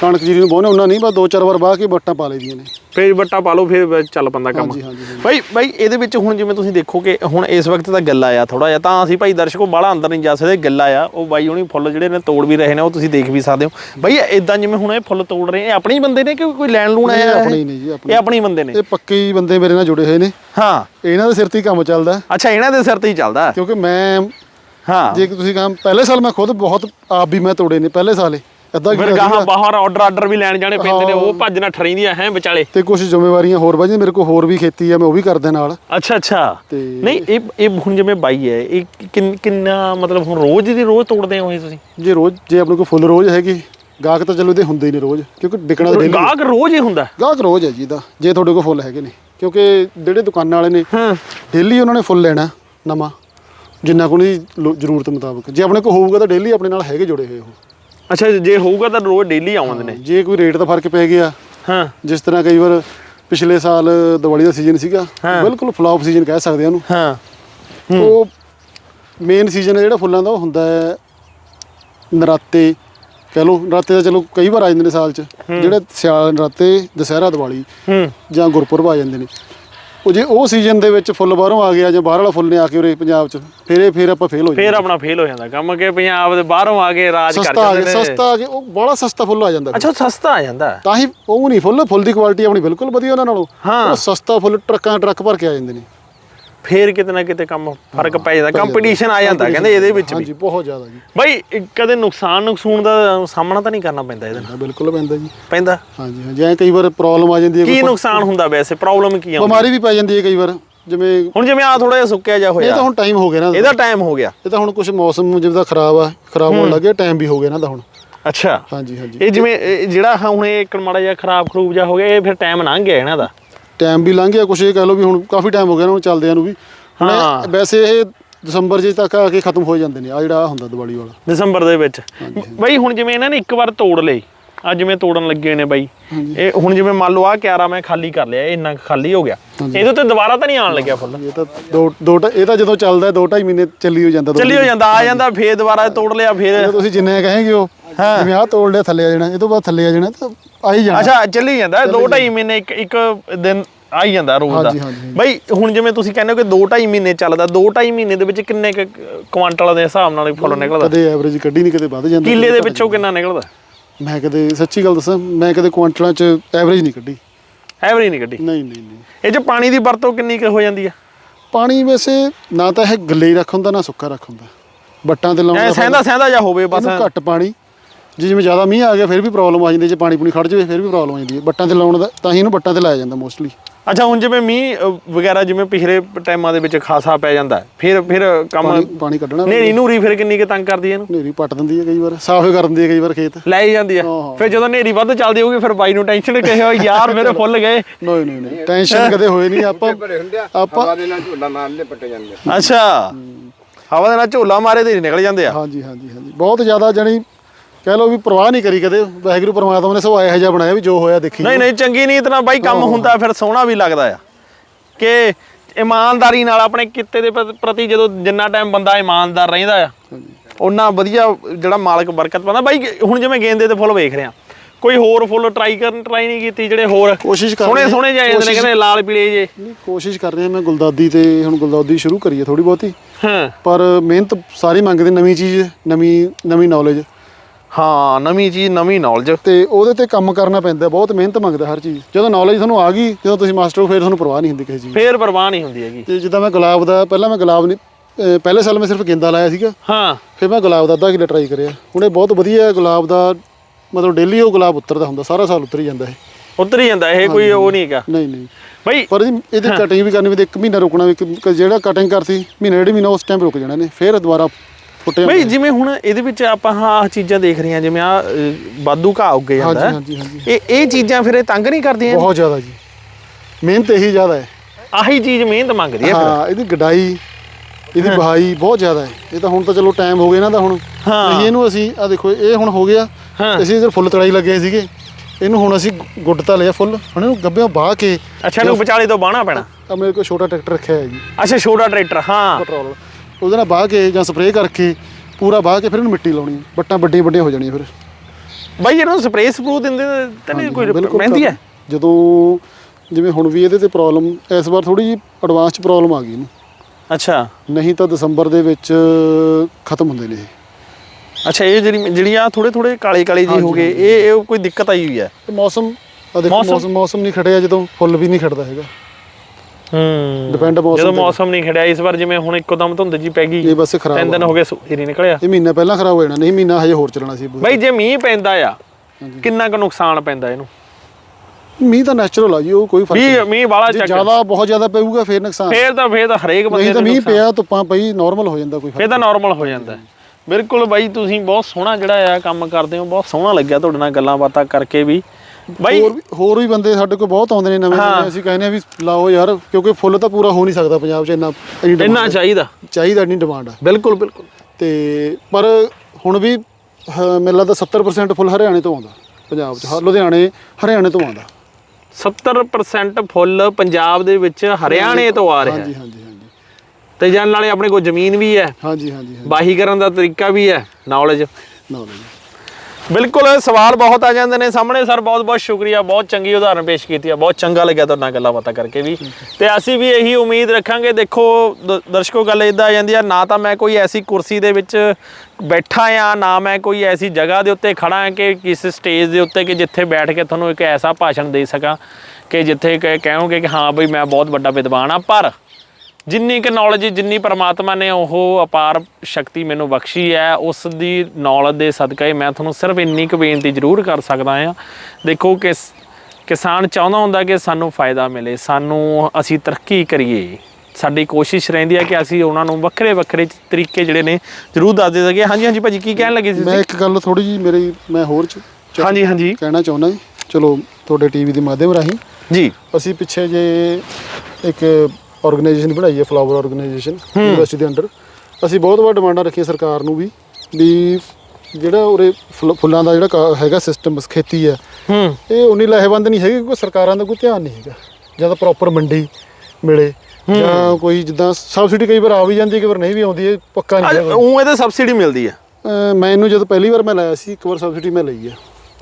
ਕਣਕ ਜੀਰੀ ਨੂੰ ਬਹੁਨੇ ਉਹਨਾਂ ਨਹੀਂ ਬਸ ਦੋ ਚਾਰ ਵਾਰ ਬਾਹ ਕੇ ਬੱਟਾਂ ਪਾ ਲਈਆਂ ਨੇ। ਫੇਰ ਬੱਟਾ ਪਾ ਲਓ ਫਿਰ ਚੱਲ ਪੰਦਾ ਕੰਮ। ਹਾਂਜੀ, ਹਾਂਜੀ, ਹਾਂਜੀ। ਬਾਈ ਬਾਈ ਇਹਦੇ ਵਿੱਚ ਹੁਣ ਜਿਵੇਂ ਤੁਸੀਂ ਦੇਖੋ ਕਿ ਹੁਣ ਇਸ ਵਕਤ ਤਾਂ ਗੱਲਾ ਆ ਥੋੜਾ ਜਿਹਾ। ਤਾਂ ਅਸੀਂ ਭਾਈ ਦਰਸ਼ਕੋ ਬਾਹਲਾ ਅੰਦਰ ਨਹੀਂ ਜਾ ਸਕਦੇ ਗੱਲਾ ਆ। ਉਹ ਬਾਈ ਹੁਣੀ ਫੁੱਲ ਜਿਹੜੇ ਨੇ ਤੋੜ ਵੀ ਰਹੇ ਨੇ ਉਹ ਤੁਸੀਂ ਦੇਖ ਵੀ ਸਕਦੇ ਹੋ। ਬਾਈ ਇਦਾਂ ਜਿਵੇਂ ਹੁਣ ਇਹ ਫੁੱਲ ਤੋੜ ਰਹੇ ਇਹ ਆਪਣੇ ਹੀ ਬੰਦੇ ਨੇ ਕਿ ਕੋਈ ਲੈਣ ਲੂਣ ਆਇਆ ਆਪਣੇ ਹੀ ਨੇ ਜੀ, ਆਪਣੇ। ਇਹ ਆਪਣੇ ਹੀ ਬੰਦੇ ਨੇ? ਇਹ ਪੱਕੇ ਹੀ ਬੰਦੇ ਮੇਰੇ ਨਾਲ ਜੁੜੇ ਹੋਏ ਨੇ। ਹਾਂ। ਇਹਨਾਂ ਦੇ ਸਿਰ ਤੇ ਹੀ ਕੰਮ ਚੱਲਦਾ। ਅੱਛਾ ਇਹਨਾਂ ਦੇ ਸਿਰ ਤੇ ਹੀ ਚੱਲਦਾ। ਕਿਉਂਕਿ ਮੈਂ ਹਾਂ। ਜੇ ਤੁਸੀਂ ਕਹਾਂ ਪਹਿਲੇ ਸਾਲ ਮੈਂ ਖੁਦ ਬਹੁਤ ਆਪ ਵੀ ਮੈਂ ਤੋੜੇ ਨੇ ਪਹਿਲੇ ਸਾਲ ਅੱਧਾ ਫਿਰ ਗਾਹਾਂ। ਬਾਹਰ ਆਰਡਰ ਆਰਡਰ ਵੀ ਲੈਣ ਜਾਣੇ ਪੈਂਦੇ ਨੇ ਉਹ ਭੱਜ ਨਾ ਠਰੀਂਦੀਆਂ ਹੈ ਵਿਚਾਲੇ। ਤੇ ਕੁਝ ਜ਼ਿੰਮੇਵਾਰੀਆਂ ਹੋਰ ਬਾਜੀ ਮੇਰੇ ਕੋਲ ਹੋਰ ਵੀ ਖੇਤੀ ਆ ਮੈਂ ਉਹ ਵੀ ਕਰਦਾ ਨਾਲ। ਅੱਛਾ ਅੱਛਾ। ਨਹੀਂ ਇਹ ਇਹ ਹੁਣ ਜਿਵੇਂ ਬਾਈ ਹੈ ਇਹ ਕਿੰਨ- ਕਿੰਨਾ ਮਤਲਬ ਹੁਣ ਰੋਜ਼ ਦੀ ਰੋਜ਼ ਤੋੜਦੇ ਹੋ ਇਹ ਤੁਸੀਂ? ਜੇ ਰੋਜ਼ ਜੇ ਆਪਣੇ ਕੋਲ ਫੁੱਲ ਰੋਜ਼ ਹੈਗੀ ਗਾਹਕ ਤਾਂ ਚਲੋ ਇਹਦੇ ਹੁੰਦੇ ਹੀ ਨੇ ਰੋਜ਼ ਕਿਉਂਕਿ ਵਿਕਣਾ ਤਾਂ ਡੇਲੀ ਗਾਹਕ ਰੋਜ਼ ਹੀ ਹੁੰਦਾ। ਗਾਹਕ ਰੋਜ਼ ਹੈ ਜੀ ਦਾ ਜੇ ਤੁਹਾਡੇ ਕੋਲ ਫੁੱਲ ਹੈਗੇ ਨੇ ਕਿਉਂਕਿ ਜਿਹੜੇ ਦੁਕਾਨਾਂ ਵਾਲੇ ਨੇ ਹਾਂ। ਡੇਲੀ ਉਹਨਾਂ ਨੇ ਫੁੱਲ ਲੈਣਾ ਨਵਾਂ। ਜਿੰਨਾ ਦੀ ਲੋ- ਜ਼ਰੂਰਤ ਮੁਤਾਬਕ। ਜੇ ਆਪਣੇ ਕੋਲ ਹੋਊਗਾ ਤਾਂ ਡੇਲੀ ਆਪਣੇ ਨਾਲ ਹੈਗੇ ਜੁੜੇ ਹੋਏ ਉਹ। ਅੱਛਾ ਜੇ ਹੋਊਗਾ ਤਾਂ ਰੋਜ਼ ਡੇਲੀ ਆਉਂਦੇ ਨੇ। ਜੇ ਕੋਈ ਰੇਟ ਦਾ ਫ਼ਰਕ ਪੈ ਗਿਆ ਹਾਂ। ਜਿਸ ਤਰ੍ਹਾਂ ਕਈ ਵਾਰ ਪਿਛਲੇ ਸਾਲ ਦੀਵਾਲੀ ਦਾ ਸੀਜ਼ਨ ਸੀਗਾ ਬਿਲਕੁਲ ਫਲॉप ਸੀਜ਼ਨ ਕਹਿ ਸਕਦੇ ਆ ਉਹਨੂੰ। ਹਾਂ। ਉਹ ਮੇਨ ਸੀਜ਼ਨ ਜਿਹੜਾ ਫੁੱਲਾਂ ਦਾ ਉਹ ਹੁੰਦਾ ਹੈ ਨਰਾਤੇ ਕਹ ਲਓ ਨਰਾਤੇ ਤਾਂ ਚਲੋ ਕਈ ਵਾਰ ਆ ਜਾਂਦੇ ਨੇ ਸਾਲ 'ਚ। ਜਿਹੜੇ ਸਿਆਲ ਨਰਾਤੇ ਦੁਸਹਿਰਾ ਦੀਵਾਲੀ ਹੂੰ। ਜਾਂ ਗੁਰਪੁਰਬ ਆ ਜਾਂਦੇ ਨੇ। ਉਹ ਜੇ ਉਹ ਸੀਜ਼ਨ ਦੇ ਵਿੱਚ ਫੁੱਲ ਬਾਹਰੋਂ ਆ ਗਿਆ ਜਾਂ ਬਾਹਰ ਵਾਲਾ ਫੁੱਲ ਨੇ ਆ ਕੇ ਉਰੇ ਪੰਜਾਬ 'ਚ ਫਿਰ ਇਹ ਫਿਰ ਆਪਾਂ ਫੇਲ ਹੋ ਫੇਰ ਜਾਂਦੇ ਆਪਣਾ ਫੇਲ ਹੋ ਜਾਂਦਾ। ਕੰਮ ਕਿ ਪੰਜਾਬ ਦੇ ਬਾਹਰੋਂ ਆ ਕੇ ਰਾਜ ਕਰ ਸਸਤਾ ਆ ਜਾਂਦੇ ਗਿਆ ਨੇ। ਸਸਤਾ ਆ ਗਿਆ ਉਹ ਬੜਾ ਸਸਤਾ ਫੁੱਲ ਆ ਜਾਂਦਾ। ਫਿਰ। ਅੱਛਾ ਉਹ ਸਸਤਾ ਆ ਜਾਂਦਾ। ਤਾਂ ਹੀ ਉਹ ਨਹੀਂ ਫੁੱਲ ਫੁੱਲ ਦੀ ਕੁਆਲਿਟੀ ਆਪਣੀ ਬਿਲਕੁਲ ਵਧੀਆ ਉਹਨਾਂ ਨਾਲੋਂ। ਹਾਂ। ਉਹ ਸਸਤਾ ਫੁੱਲ ਟਰੱਕਾਂ ਟਰੱਕ ਭਰ ਕੇ ਆ ਜਾਂਦੇ ਨੇ। ਫੇਰ ਕਿਤੇ ਨਾ ਕਿਤੇ ਕੰਮ ਫ਼ਰਕ ਪੈ ਜਾਂਦਾ ਕੰਪੀਟੀਸ਼ਨ ਆ ਜਾਂਦਾ ਕਹਿੰਦੇ ਇਹਦੇ ਵਿੱਚ ਵੀ। ਹਾਂਜੀ ਬਹੁਤ ਜ਼ਿਆਦਾ ਜੀ। ਬਾਈ ਕਦੇ ਨੁਕਸਾਨ ਨੁਕਸੂਨ ਦਾ ਸਾਹਮਣਾ ਤਾਂ ਨਹੀਂ ਕਰਨਾ ਪੈਂਦਾ ਇਹਦੇ ਨਾਲ? ਹਾਂ, ਬਿਲਕੁਲ ਪੈਂਦਾ ਜੀ। ਪੈਂਦਾ? ਹਾਂਜੀ ਹਾਂਜੀ ਐਂ ਕਈ ਵਾਰ ਪ੍ਰੋਬਲਮ ਆ ਜਾਂਦੀ ਹੈ ਕੀ ਕੋਈ ਨੁਕਸਾਨ ਹੁੰਦਾ ਵੈਸੇ? ਪ੍ਰੋਬਲਮ ਕੀ ਆਉਂਦੀ ਬਿਮਾਰੀ ਵੀ ਪੈ ਜਾਂਦੀ ਹੈ ਕਈ ਵਾਰ ਜਿਵੇਂ ਹੁਣ ਜਿਵੇਂ ਆ ਥੋੜਾ ਜਿਹਾ ਸੁੱਕਿਆ ਜਾ ਹੋਇਆ। ਤਾਂ ਹੁਣ ਟਾਈਮ ਹੋ ਗਿਆ ਨਾ। ਇਹਦਾ ਟਾਈਮ ਹੋ ਗਿਆ। ਇਹ ਤਾਂ ਹੁਣ ਕੁਝ ਮੌਸਮ ਜਿਵੇਂ ਦਾ ਖਰਾਬ ਆ ਖਰਾਬ ਹੋਣ ਲੱਗਿਆ ਟਾਈਮ ਵੀ ਹੋ ਗਿਆ ਇਹਨਾਂ ਦਾ ਹੁਣ। ਅੱਛਾ। ਹਾਂਜੀ ਹਾਂਜੀ। ਇਹ ਜਿਵੇਂ ਇਹ ਜਿਹੜਾ ਹਾਂ ਹੁਣ ਇਹ ਇੱਕ ਮਾੜਾ ਜਿਹਾ ਖਰਾਬ ਖਰੂਬ ਜਾ ਹੋ ਗਿਆ ਇਹ ਫਿਰ ਟਾਈਮ ਲੰਘ ਗਿਆ ਇਹਨਾਂ ਦਾ। ਟਾਈਮ ਵੀ ਲੰਘ ਗਿਆ ਕੁਝ ਇਹ ਕਹਿ ਲਓ ਵੀ ਹੁਣ ਕਾਫੀ ਟਾਈਮ ਹੋ ਗਿਆ ਇਹਨਾਂ ਨੂੰ ਚੱਲਦਿਆਂ ਨੂੰ ਵੀ। ਹੁਣ ਇਹ ਹਾਂ। ਵੈਸੇ ਇਹ ਦਸੰਬਰ ਜੇ ਤੱਕ ਆ ਕੇ ਖਤਮ ਹੋ ਜਾਂਦੇ ਨੇ ਆ ਜਿਹੜਾ ਆਹ ਹੁੰਦਾ ਦੀਵਾਲੀ ਵਾਲਾ। ਦਸੰਬਰ ਦੇ ਵਿੱਚ। ਬਾਈ ਹੁਣ ਜਿਵੇਂ ਇਹਨਾਂ ਨੇ ਇੱਕ ਵਾਰ ਤੋੜ ਲਈ ਆ ਜਿਵੇਂ ਤੋੜਨ ਲੱਗੇ ਹੋਏ ਨੇ ਬਾਈ। ਇਹ ਹੁਣ ਜਿਵੇਂ ਮੰਨ ਲਓ ਆ ਕਿਆਰਾ ਮੈਂ ਖਾਲੀ ਕਰ ਲਿਆ ਇਹ ਇੰਨਾ ਕੁ ਖਾਲੀ ਹੋ ਗਿਆ। ਇਹਦੇ ਉੱਤੇ ਦੁਬਾਰਾ ਤਾਂ ਨਹੀਂ ਆਉਣ ਲੱਗਿਆ ਫੁੱਲ? ਇਹ ਤਾਂ ਦੋ ਦੋ ਇਹ ਤਾਂ ਜਦੋਂ ਚੱਲਦਾ 2 2.5 ਮਹੀਨੇ ਚੱਲੀ ਹੋ ਜਾਂਦਾ ਦੋ ਚੱਲੀ ਹੋ ਜਾਂਦਾ ਆ ਜਾਂਦਾ ਫੇਰ ਦੁਬਾਰਾ ਤੋੜ ਲਿਆ ਫੇਰ ਤੁਸੀਂ ਜਿੰਨੇ ਕਹੇਗੇ ਉਹ। ਹਾਂ। ਜਿਵੇਂ ਆਹ ਤੋੜ ਲਿਆ ਥੱਲੇ ਆ ਜਾਣਾ ਇਹ ਤੋਂ ਬਾਅਦ ਥੱਲੇ ਆ ਜਾਣਾ ਤਾਂ ਆ ਹੀ ਜਾਣਾ। ਅੱਛਾ ਚੱਲੀ ਜਾਂਦਾ 2.5 ਮਹੀਨੇ ਇੱਕ ਇੱਕ ਦਿਨ ਆ ਹੀ ਜਾਂਦਾ ਰੋਜ਼ ਦਾ। ਹਾਂਜੀ, ਹਾਂਜੀ, ਹਾਂਜੀ। ਬਈ ਹੁਣ ਜਿਵੇਂ ਤੁਸੀਂ ਕਹਿੰਦੇ ਹੋ ਕਿ 2.5 ਮਹੀਨੇ ਚੱਲਦਾ 2.5 ਮਹੀਨੇ ਦੇ ਵਿੱਚ ਕਿੰਨੇ ਕੁ ਕੁਆਂਟਲ ਦੇ ਹਿਸਾਬ ਨਾਲ ਫੁੱਲ ਨਿਕਲਦਾ? ਕਦੇ ਐਵਰੇਜ ਕੱਢੀ ਨਹੀਂ ਕਦੇ ਵੱਧ ਜਾਂਦਾ ਕਿੱਲੇ ਦੇ ਵਿੱਚੋਂ ਕਿੰਨਾ ਨਿਕਲਦਾ। ਮੈਂ ਕਦੇ ਸੱਚੀ ਗੱਲ ਦੱਸਾਂ ਮੈਂ ਕਦੇ ਕੁਆਂਟਲਾਂ 'ਚ ਐਵਰੇਜ ਨਹੀਂ ਕੱਢੀ। ਐਵਰੇਜ ਨਹੀਂ ਕੱਢੀ? ਨਹੀਂ ਨਹੀਂ ਨਹੀਂ। ਇਹ ਚ ਪਾਣੀ ਦੀ ਵਰਤੋਂ ਕਿੰਨੀ ਕੁ ਹੋ ਜਾਂਦੀ ਆ? ਪਾਣੀ ਵੈਸੇ ਨਾ ਤਾਂ ਇਹ ਗੱਲੇ ਰੱਖ ਹੁੰਦਾ ਨਾ ਸੁੱਕਾ ਰੱਖ ਹੁੰਦਾ। ਬੱਟਾਂ ਤੇ ਲਾਉਣ ਸਹਿੰਦਾ ਸਹਿੰਦਾ ਜਾਂ ਹੋਵੇ ਬਸ। ਘੱਟ ਪਾਣੀ ਜੇ ਜਿਵੇਂ ਜ਼ਿਆਦਾ ਮੀਂਹ ਆ ਗਿਆ ਫਿਰ ਵੀ ਪ੍ਰੋਬਲਮ ਆ ਜਾਂਦੀ ਜੇ ਪਾਣੀ ਪੂਣੀ ਖੜ ਜਾਵੇ ਫਿਰ ਵੀ ਪ੍ਰੋਬਲਮ ਆ ਜਾਂਦੀ ਹੈ। ਬੱਟਾਂ ਤੇ ਲਾਉਣ ਦਾ ਤਾਂ ਹੀ ਇਹਨੂੰ ਬੱਟਾਂ ਤੇ ਲਾਇਆ ਜਾਂਦਾ ਮੋਸਟਲੀ ਅੱਛਾ ਹੁਣ ਜਿਵੇਂ ਮੀਂਹ ਅ, ਵਗੈਰਾ ਜਿਵੇਂ ਪਿਛਲੇ ਟਾਈਮਾਂ ਦੇ ਵਿੱਚ ਖਾਸਾ ਪੈ ਜਾਂਦਾ ਹੈ, ਫਿਰ ਫਿਰ ਕੰਮ ਪਾਣੀ ਪਾਣੀ ਕੱਢਣਾ ਨੇਰੀ ਨੂਰੀ ਫਿਰ ਕਿੰਨੀ ਕੁ ਤੰਗ ਕਰਦੀ ਹੈ ਇਹਨੂੰ? ਨੇਰੀ ਪੱਟ ਦਿੰਦੀ ਹੈ ਕਈ ਵਾਰ। ਸਾਫ਼ ਕਰ ਦਿੰਦੀ ਹੈ ਕਈ ਵਾਰ ਖੇਤ। ਲੈ ਜਾਂਦੀ ਆ ਹਾਂ। ਫਿਰ ਜਦੋਂ ਨੇਰੀ ਵੱਧ ਚੱਲਦੀ ਹੋਊਗੀ ਫਿਰ ਬਾਈ ਨੂੰ ਟੈਨਸ਼ਨ ਕਹੇ ਹੋ ਯਾਰ ਮੇਰੇ ਫੁੱਲ ਗਏ। ਨਹੀਂ ਨਹੀਂ ਨਹੀਂ। ਟੈਨਸ਼ਨ ਕਦੇ ਹੋਏ ਨਹੀਂ। ਆਪਾਂ ਭਰੇ ਹੁੰਦੇ ਆ ਆਪਾਂ ਹਵਾ ਦੇ ਨਾਲ ਝੋਲਾ ਮਾਰਦੇ ਪੱਟੇ ਜਾਂਦੇ ਅੱਛਾ। ਹਵਾ ਦੇ ਨਾਲ ਝੋਲਾ ਮਾਰੇ ਤੇ ਨਿਕਲ ਜਾਂਦੇ ਆ। ਹਾਂਜੀ ਹਾਂਜੀ ਹਾਂਜੀ। ਬਹੁਤ ਜ਼ਿਆਦਾ ਜਣੀ ਕਹਿ ਲਓ ਵੀ ਪਰਵਾਹ ਨਹੀਂ ਕਰੀ ਕਦੇ। ਵਾਹਿਗੁਰੂ ਪਰਮਾਤਮਾ ਨੇ ਸੋ ਇਹੋ ਜਿਹਾ ਬਣਾਇਆ ਵੀ ਜੋ ਹੋਇਆ ਦੇਖੀ ਨਹੀਂ ਨਹੀਂ ਚੰਗੀ ਨੀਤ ਨਾਲ ਬਾਈ ਕੰਮ ਹੁੰਦਾ ਫਿਰ ਸੋਹਣਾ ਵੀ ਲੱਗਦਾ ਆ। ਕਿ ਇਮਾਨਦਾਰੀ ਨਾਲ ਆਪਣੇ ਕਿੱਤੇ ਦੇ ਪ੍ਰਤੀ- ਜਦੋਂ ਜਿੰਨਾ ਟਾਈਮ ਬੰਦਾ ਇਮਾਨਦਾਰ ਰਹਿੰਦਾ ਆ ਉਹਨਾਂ ਵਧੀਆ ਜਿਹੜਾ ਮਾਲਕ ਬਰਕਤ ਪਾਉਂਦਾ। ਬਾਈ ਹੁਣ ਜਿਵੇਂ ਗੇਂਦੇ ਦੇ ਫੁੱਲ ਵੇਖ ਰਿਹਾ। ਕੋਈ ਹੋਰ ਫੁੱਲ ਟਰਾਈ ਕਰਨ ਟਰਾਈ ਨਹੀਂ ਕੀਤੀ ਜਿਹੜੇ ਹੋਰ ਕੋਸ਼ਿਸ਼ ਕਰ ਸੋਹਣੇ ਰਹੇ- ਸੋਹਣੇ ਜਾਂਦੇ ਨੇ ਕਹਿੰਦੇ ਲਾਲ ਪੀਲੇ ਜੇ। ਨਹੀਂ ਕੋਸ਼ਿਸ਼ ਕਰ ਰਹੇ ਮੈਂ ਗੁਲਦਾਦੀ ਤੇ ਹੁਣ ਗੁਲਦਾਦੀ ਸ਼ੁਰੂ ਕਰੀਏ ਥੋੜੀ ਬਹੁਤੀ। ਹਾਂ। ਪਰ ਮਿਹਨਤ ਸਾਰੀ ਮੰਗਦੇ ਨਵੀਂ ਚੀਜ਼ ਨਵੀਂ ਨਵੀਂ ਨੌਲੇਜ ਹਾਂ ਨਵੀਂ ਚੀਜ਼ ਨਵੀਂ ਨੌਲੇਜ ਤੇ ਉਹਦੇ ਤੇ ਕੰਮ ਕਰਨਾ ਪੈਂਦਾ ਬਹੁਤ ਮਿਹਨਤ ਮੰਗਦਾ ਹਰ ਚੀਜ਼। ਜਦੋਂ ਨੌਲੇਜ ਤੁਹਾਨੂੰ ਆ ਗਈ ਜਦੋਂ ਤੁਸੀਂ ਮਾਸਟਰ ਹੋ ਫਿਰ ਤੁਹਾਨੂੰ ਪਰਵਾਹ ਨਹੀਂ ਹੁੰਦੀ ਕਿਸੇ ਚੀਜ਼ ਦੀ। ਫੇਰ ਪਰਵਾਹ ਨਹੀਂ ਹੁੰਦੀ ਹੈਗੀ। ਤੇ ਜਿੱਦਾਂ ਮੈਂ ਗੁਲਾਬ ਦਾ ਪਹਿਲਾਂ ਮੈਂ ਗੁਲਾਬ ਨਹੀਂ ਅਹ ਪਹਿਲੇ ਸਾਲ ਮੈਂ ਸਿਰਫ ਗੇਂਦਾ ਲਾਇਆ ਸੀਗਾ। ਹਾਂ। ਫਿਰ ਮੈਂ ਗੁਲਾਬ ਦਾ ਅੱਧਾ ਕਿੱਲਾ ਟਰਾਈ ਕਰਿਆ। ਹੁਣ ਇਹ ਬਹੁਤ ਵਧੀਆ ਗੁਲਾਬ ਦਾ ਮਤਲਬ ਡੇਲੀ ਉਹ ਗੁਲਾਬ ਉੱਤਰਦਾ ਹੁੰਦਾ ਸਾਰਾ ਸਾਲ ਉੱਤਰ ਹੀ ਜਾਂਦਾ ਇਹ। ਉਤਰ ਹੀ ਜਾਂਦਾ ਇਹ ਕੋਈ ਉਹ ਨਹੀਂ ਹੈਗਾ। ਨਹੀਂ ਨਹੀਂ। ਬਾਈ ਪਰ ਇਹਦੀ ਇਹਦੀ ਕਟਿੰਗ ਵੀ ਕਰਨੀ ਵੀ ਤੇ ਇੱਕ ਮਹੀਨਾ ਰੁਕਣਾ ਵੀ ਇੱਕ- ਇੱਕ ਜਿਹੜਾ ਕਟਿੰਗ ਕਰਤੀ ਮਹੀਨਾ ਡੇਢ ਮਹੀਨਾ ਉਸ ਟਾਈਮ ਰੁਕ ਜਾਣਾ ਨੇ ਫਿਰ ਦੁਬਾਰਾ ਫੁੱਟੇ ਬਈ ਜਿਵੇਂ ਹੁਣ ਇਹਦੇ ਵਿੱਚ ਆਪਾਂ ਆਹ ਚੀਜ਼ਾਂ ਦੇਖ ਰਹੇ ਹਾਂ ਜਿਵੇਂ ਆ ਬਾਦੂ ਘਾਹ ਉੱਗੇ ਜਾਂਦਾ। ਹੈ। ਹਾਂਜੀ ਹਾਂਜੀ ਹਾਂਜੀ। ਇਹ ਇਹ ਚੀਜ਼ਾਂ ਫਿਰ ਇਹ ਤੰਗ ਨਹੀਂ ਕਰਦੀਆਂ ਬਹੁਤ ਜ਼ਿਆਦਾ ਜੀ। ਮਿਹਨਤ ਇਹੀ ਜ਼ਿਆਦਾ ਹੈ। ਆਹੀ ਚੀਜ਼ ਮਿਹਨਤ ਮੰਗਦੀ ਹੈ ਫਿਰ। ਹਾਂ ਇਹਦੀ ਗਡਾਈ ਇਹਦੀ ਬਹਾਈ ਬਹੁਤ ਜ਼ਿਆਦਾ ਹੈ। ਇਹ ਤਾਂ ਹੁਣ ਤਾਂ ਚਲੋ ਟਾਈਮ ਹੋ ਗਿਆ ਨਾ ਤਾਂ ਹੁਣ। ਹਾਂ। ਨਹੀਂ ਇਹਨੂੰ ਅਸੀਂ ਆ ਦੇਖੋ ਇਹ ਹੁਣ ਹੋ ਗਿਆ। ਹਾਂ। ਅਸੀਂ ਇਧਰ ਫੁੱਲ ਤੜਾਈ ਲੱਗੇ ਸੀਗੇ। ਇਹਨੂੰ ਹੁਣ ਅਸੀਂ ਗੁੱਡ ਤਾਂ ਲਿਆ ਫੁੱਲ। ਹੁਣ ਇਹਨੂੰ ਗੱਬਿਆਂ ਬਾਹ ਕੇ ਅੱਛਾ ਇਹਨੂੰ ਵਿਚਾਲੇ ਤੋਂ ਬਾਹਣਾ ਪੈਣਾ। ਆ ਮੇਰੇ ਕੋਲ ਛੋਟਾ ਟਰੈਕਟਰ ਰੱਖਿਆ ਹੈ ਜੀ। ਅੱਛਾ ਛੋਟਾ ਟਰੈਕਟਰ ਹਾਂ। ਪੈਟਰੋਲ ਉਹਦੇ ਨਾਲ ਬਾਹ ਕੇ ਜਾਂ ਸਪਰੇਅ ਕਰਕੇ ਪੂਰਾ ਬਾਹ ਕੇ ਫਿਰ ਇਹਨੂੰ ਮਿੱਟੀ ਲਾਉਣੀ ਬੱਟਾਂ ਵੱਡੀਆਂ ਵੱਡੀਆਂ ਹੋ ਜਾਣੀਆਂ ਫਿਰ। ਬਾਈ ਇਹਨੂੰ ਸਪਰੇਅ ਸਪਰੂ ਦਿੰਦੇ ਤਾਂ ਨਹੀਂ ਕੋਈ ਮਹਿੰਦੀ ਹੈ? ਜਦੋਂ ਜਿਵੇਂ ਹੁਣ ਵੀ ਇਹਦੇ ਤੇ ਪ੍ਰੋਬਲਮ ਇਸ ਵਾਰ ਥੋੜੀ ਜਿਹੀ ਐਡਵਾਂਸ ਚ ਪ੍ਰੋਬਲਮ ਆ ਗਈ ਇਹਨੂੰ। ਅੱਛਾ। ਨਹੀਂ ਤਾਂ ਦਸੰਬਰ ਦੇ ਵਿੱਚ ਖਤਮ ਹੁੰਦੇ ਨੇ ਇਹ। ਅੱਛਾ ਇਹ ਜਿਹੜੀ ਜਿਹੜੀ ਆ ਥੋੜੇ ਥੋੜੇ ਕਾਲੇ ਕਾਲੇ ਜੀ ਹੋ ਗਏ ਇਹ ਇਹ ਕੋਈ ਦਿੱਕਤ ਆਈ ਹੋਈ ਹੈ? ਮੌਸਮ ਆ ਦੇਖੋ ਮੌਸਮ ਮੌਸਮ ਨਹੀਂ ਖੜਿਆ ਜਦੋਂ ਫੁੱਲ ਵੀ ਨਹੀਂ ਖੜਦਾ ਹੈਗਾ। ਹੂੰ। ਡਿਪੈਂਡ ਮੌਸਮ ਜਦੋਂ। ਮੌਸਮ ਨਹੀਂ ਖੜਿਆ ਇਸ ਵਾਰ ਜਿਵੇਂ ਹੁਣ ਇੱਕੋਦਮ ਧੁੰਦ ਜੀ ਪੈ ਗਈ ਇਹ ਬਸ ਖਰਾਬ ਤਿੰਨ ਦਿਨ ਹੋ ਗਏ ਸੂਰੀ ਨਹੀਂ ਨਿਕਲਿਆ। ਇਹ ਮਹੀਨਾ ਪਹਿਲਾਂ ਖਰਾਬ ਹੋ ਜਾਣਾ ਨਹੀਂ ਮਹੀਨਾ ਹਜੇ ਹੋਰ ਚੱਲਣਾ ਸੀ। ਬਾਈ ਜੇ ਮੀਂਹ ਪੈਂਦਾ ਆ ਕਿੰਨਾ ਕੁ ਨੁਕਸਾਨ ਪੈਂਦਾ ਇਹਨੂੰ? ਮੀਂਹ ਤਾਂ ਨੈਚੁਰਲ ਆ ਜੀ ਉਹ ਕੋਈ ਫ਼ਰਕ ਨਹੀਂ। ਮੀਂਹ ਵਾਲਾ ਚੱਕ। ਜ਼ਿਆਦਾ ਬਹੁਤ ਜ਼ਿਆਦਾ ਪਊਗਾ ਫੇਰ ਨੁਕਸਾਨ। ਫੇਰ ਤਾਂ ਫੇਰ ਤਾਂ ਹਰੇਕ ਬੰਦੇ ਨੂੰ ਮੀਂਹ। ਪਿਆ ਧੁੱਪਾਂ ਪਈ ਨਾਰਮਲ ਹੋ ਜਾਂਦਾ ਕੋਈ ਫੇਰ ਤਾਂ ਨਾਰਮਲ ਹੋ ਜਾਂਦਾ। ਬਿਲਕੁਲ ਬਾਈ ਤੁਸੀਂ ਬਹੁਤ ਸੋਹਣਾ ਜਿਹੜਾ ਆ ਕੰਮ ਕਰਦੇ ਹੋ ਬਹੁਤ ਸੋਹਣਾ ਲੱਗਿਆ ਤੁਹਾਡੇ ਨਾਲ ਗੱਲਾਂ ਬਾਤਾਂ ਕਰਕੇ ਵੀ। ਬਾਈ ਹੋਰ ਵੀ ਹੋਰ ਵੀ ਬੰਦੇ ਸਾਡੇ ਕੋਲ ਬਹੁਤ ਆਉਂਦੇ ਨੇ ਨਵੇਂ ਨਵੇਂ। ਅਸੀਂ ਕਹਿੰਦੇ ਆ ਵੀ ਲਾਓ ਯਾਰ ਕਿਉਂਕਿ ਫੁੱਲ ਤਾਂ ਪੂਰਾ ਹੋ ਨਹੀਂ ਸਕਦਾ ਪੰਜਾਬ 'ਚ ਇੰਨਾ ਇੰਨੀ ਚਾਹੀਦਾ। ਚਾਹੀਦਾ ਇੰਨੀ ਡਿਮਾਂਡ ਆ ਬਿਲਕੁਲ ਬਿਲਕੁਲ। ਤੇ ਪਰ ਹੁਣ ਵੀ ਮੈਨੂੰ ਲੱਗਦਾ 70% ਫੁੱਲ ਹਰਿਆਣੇ ਤੋਂ ਆਉਂਦਾ ਪੰਜਾਬ 'ਚ। ਲੁਧਿਆਣੇ ਹਰਿਆਣੇ ਤੋਂ ਆਉਂਦਾ। 70% ਫੁੱਲ ਪੰਜਾਬ ਦੇ ਵਿੱਚ ਹਰਿਆਣੇ ਤੋਂ ਆ ਰਿਹਾ। ਹਾਂਜੀ ਹਾਂਜੀ ਹਾਂਜੀ। ਤੇ ਜਾਨ ਨਾਲੇ ਆਪਣੇ ਕੋਲ ਜ਼ਮੀਨ ਵੀ ਹੈ। ਹਾਂਜੀ ਹਾਂਜੀ ਬਾਹੀ ਕਰਨ ਦਾ ਤਰੀਕਾ ਵੀ ਹੈ ਨੌਲੇਜ knowledge। ਬਿਲਕੁਲ, ਸਵਾਲ ਬਹੁਤ ਆ ਜਾਂਦੇ ਨੇ ਸਾਹਮਣੇ। ਸਰ, ਬਹੁਤ ਬਹੁਤ ਸ਼ੁਕਰੀਆ। ਬਹੁਤ ਚੰਗੀ ਉਦਾਹਰਨ ਪੇਸ਼ ਕੀਤੀ ਆ। ਬਹੁਤ ਚੰਗਾ ਲੱਗਿਆ ਤੁਹਾਡੇ ਨਾਲ ਗੱਲਾਂ ਬਾਤਾਂ ਕਰਕੇ ਵੀ। ਤੇ ਅਸੀਂ ਵੀ ਇਹੀ ਉਮੀਦ ਰੱਖਾਂਗੇ। ਦੇਖੋ, ਦ- ਦਰਸ਼ਕੋ, ਗੱਲ ਇਦਾਂ ਆ ਜਾਂਦੀ ਆ, ਨਾ ਤਾਂ ਮੈਂ ਕੋਈ ਐਸੀ ਕੁਰਸੀ ਦੇ ਵਿੱਚ ਬੈਠਾ ਆ, ਨਾ ਮੈਂ ਕੋਈ ਐਸੀ ਜਗ੍ਹਾ ਦੇ ਉੱਤੇ ਖੜਾ ਆ ਕਿ ਕਿਸੇ ਸਟੇਜ ਦੇ ਉੱਤੇ ਕਿ ਜਿੱਥੇ ਬੈਠ ਕੇ ਤੁਹਾਨੂੰ ਇੱਕ ਐਸਾ ਭਾਸ਼ਣ ਦੇ ਸਕਾਂ ਕਿ ਜਿੱਥੇ ਕਿ, ਕਹੋਗੇ ਕਿ ਹਾਂ ਬਈ ਮੈਂ ਬਹੁਤ ਵੱਡਾ ਵਿਦਵਾਨ ਆ, ਪਰ ਜਿੰਨੀ ਕਿ ਨੌਲੇਜ ਜਿੰਨੀ ਪ੍ਰਮਾਤਮਾ ਨੇ ਉਹ ਅਪਾਰ ਸ਼ਕਤੀ ਮੈਨੂੰ ਬਖਸ਼ੀ ਹੈ ਉਸ ਦੀ ਨੌਲੇਜ ਦੇ ਸਦਕਾ ਹੀ ਮੈਂ ਤੁਹਾਨੂੰ ਸਿਰਫ ਇੰਨੀ ਕੁ ਬੇਨਤੀ ਜ਼ਰੂਰ ਕਰ ਸਕਦਾ ਆ ਦੇਖੋ ਕਿ ਕਿਸਾਨ ਚਾਹੁੰਦਾ ਹੁੰਦਾ ਕਿ ਸਾਨੂੰ ਫਾਇਦਾ ਮਿਲੇ ਸਾਨੂੰ ਅਸੀਂ ਤਰੱਕੀ ਕਰੀਏ। ਸਾਡੀ ਕੋਸ਼ਿਸ਼ ਰਹਿੰਦੀ ਹੈ ਕਿ ਅਸੀਂ ਉਹਨਾਂ ਨੂੰ ਵੱਖਰੇ ਵੱਖਰੇ ਤਰੀਕੇ ਜਿਹੜੇ ਨੇ ਜ਼ਰੂਰ ਦੱਸ ਦੇ ਸਕੇ ਹਾਂਜੀ ਹਾਂਜੀ ਭਾਜੀ ਕੀ ਕਹਿਣ ਲੱਗੇ ਸੀ ਮੈਂ ਇੱਕ ਗੱਲ ਥੋੜੀ ਜੀ ਮੇਰੀ ਮੈਂ ਹੋਰ ਚ ਚ- ਹਾਂਜੀ ਹਾਂਜੀ। ਕਹਿਣਾ ਚਾਹੁੰਦਾ ਜੀ। ਚਲੋ ਤੁਹਾਡੇ ਟੀਵੀ ਦੇ ਮਾਧਿਅਮ ਰਾਹੀਂ ਜੀ। ਅਸੀਂ ਪਿੱਛੇ ਜੇ ਇੱਕ ਆਰਗੇਨਾਈਜੇਸ਼ਨ ਬਣਾਈ ਹੈ ਫਲਾਵਰ ਆਰਗੇਨਾਈਜੇਸ਼ਨ ਯੂਨੀਵਰਸਿਟੀ ਦੇ ਅੰਡਰ। ਅਸੀਂ ਬਹੁਤ ਵਾਰ ਡਿਮਾਂਡਾਂ ਰੱਖੀਆਂ ਸਰਕਾਰ ਨੂੰ ਵੀ ਵੀ ਜਿਹੜਾ ਉਰੇ ਫੁੱਲ- ਫੁੱਲਾਂ ਦਾ ਜਿਹੜਾ ਕਾ- ਹੈਗਾ ਸਿਸਟਮ ਖੇਤੀ ਹੈ ਹੂੰ। ਇਹ ਉਨੀ ਲਾਹੇਵੰਦ ਨਹੀਂ ਹੈਗੀ ਕਿਉਂਕਿ ਸਰਕਾਰਾਂ ਦਾ ਕੋਈ ਧਿਆਨ ਨਹੀਂ ਹੈਗਾ। ਜਾਂ ਪ੍ਰੋਪਰ ਮੰਡੀ ਮਿਲੇ ਜਾਂ ਕੋਈ ਜਿੱਦਾਂ ਸਬਸਿਡੀ ਕਈ ਵਾਰ ਆ ਵੀ ਜਾਂਦੀ ਹੈ, ਕਈ ਵਾਰ ਨਹੀਂ ਵੀ ਆਉਂਦੀ ਇਹ ਪੱਕਾ ਨਹੀਂ ਹੈਗਾ। ਉਹ ਇਹਦੇ ਸਬਸਿਡੀ ਮਿਲਦੀ ਹੈ? ਅਹ ਮੈਂ ਇਹਨੂੰ ਜਦੋਂ ਪਹਿਲੀ ਵਾਰ ਮੈਂ ਲਾਇਆ ਸੀ ਇੱਕ ਵਾਰ ਸਬਸਿਡੀ ਮੈਂ ਲਈ ਹੈ।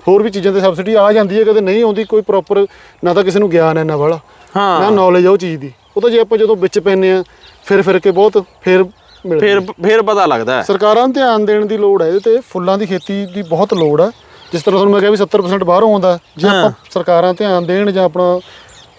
ਹੋਰ ਵੀ ਚੀਜ਼ਾਂ ਤੇ ਸਬਸਿਡੀ ਆ ਜਾਂਦੀ ਹੈ ਕਦੇ ਨਹੀਂ ਆਉਂਦੀ ਕੋਈ ਪ੍ਰੋਪਰ ਨਾ ਤਾਂ ਕਿਸੇ ਨੂੰ ਗਿਆਨ ਹੈ ਨਾ ਵਾਲਾ ਹਾਂ। ਨਾ ਨੌਲੇਜ ਉਹ ਚੀਜ਼ ਦੀ। ਉਹ ਤਾਂ ਜੇ ਆਪਾਂ ਜਦੋਂ ਵਿੱਚ ਪੈਨੇ ਆ ਫਿਰ ਫਿਰ ਕੇ ਬਹੁਤ ਫਿਰ ਮਿਲਦੀ ਫਿਰ ਫਿਰ ਪਤਾ ਲੱਗਦਾ ਹੈ। ਸਰਕਾਰਾਂ ਨੂੰ ਧਿਆਨ ਦੇਣ ਦੀ ਲੋੜ ਹੈ ਇਹਦੇ ਤੇ ਫੁੱਲਾਂ ਦੀ ਖੇਤੀ ਦੀ ਬਹੁਤ ਲੋੜ ਹੈ। ਜਿਸ ਤਰ੍ਹਾਂ ਤੁਹਾਨੂੰ ਮੈਂ ਕਿਹਾ ਵੀ 70% ਬਾਹਰੋਂ ਆਉਂਦਾ ਜੇ ਆਪਾਂ ਸਰਕਾਰਾਂ ਧਿਆਨ ਦੇਣ ਜਾਂ ਆਪਣਾ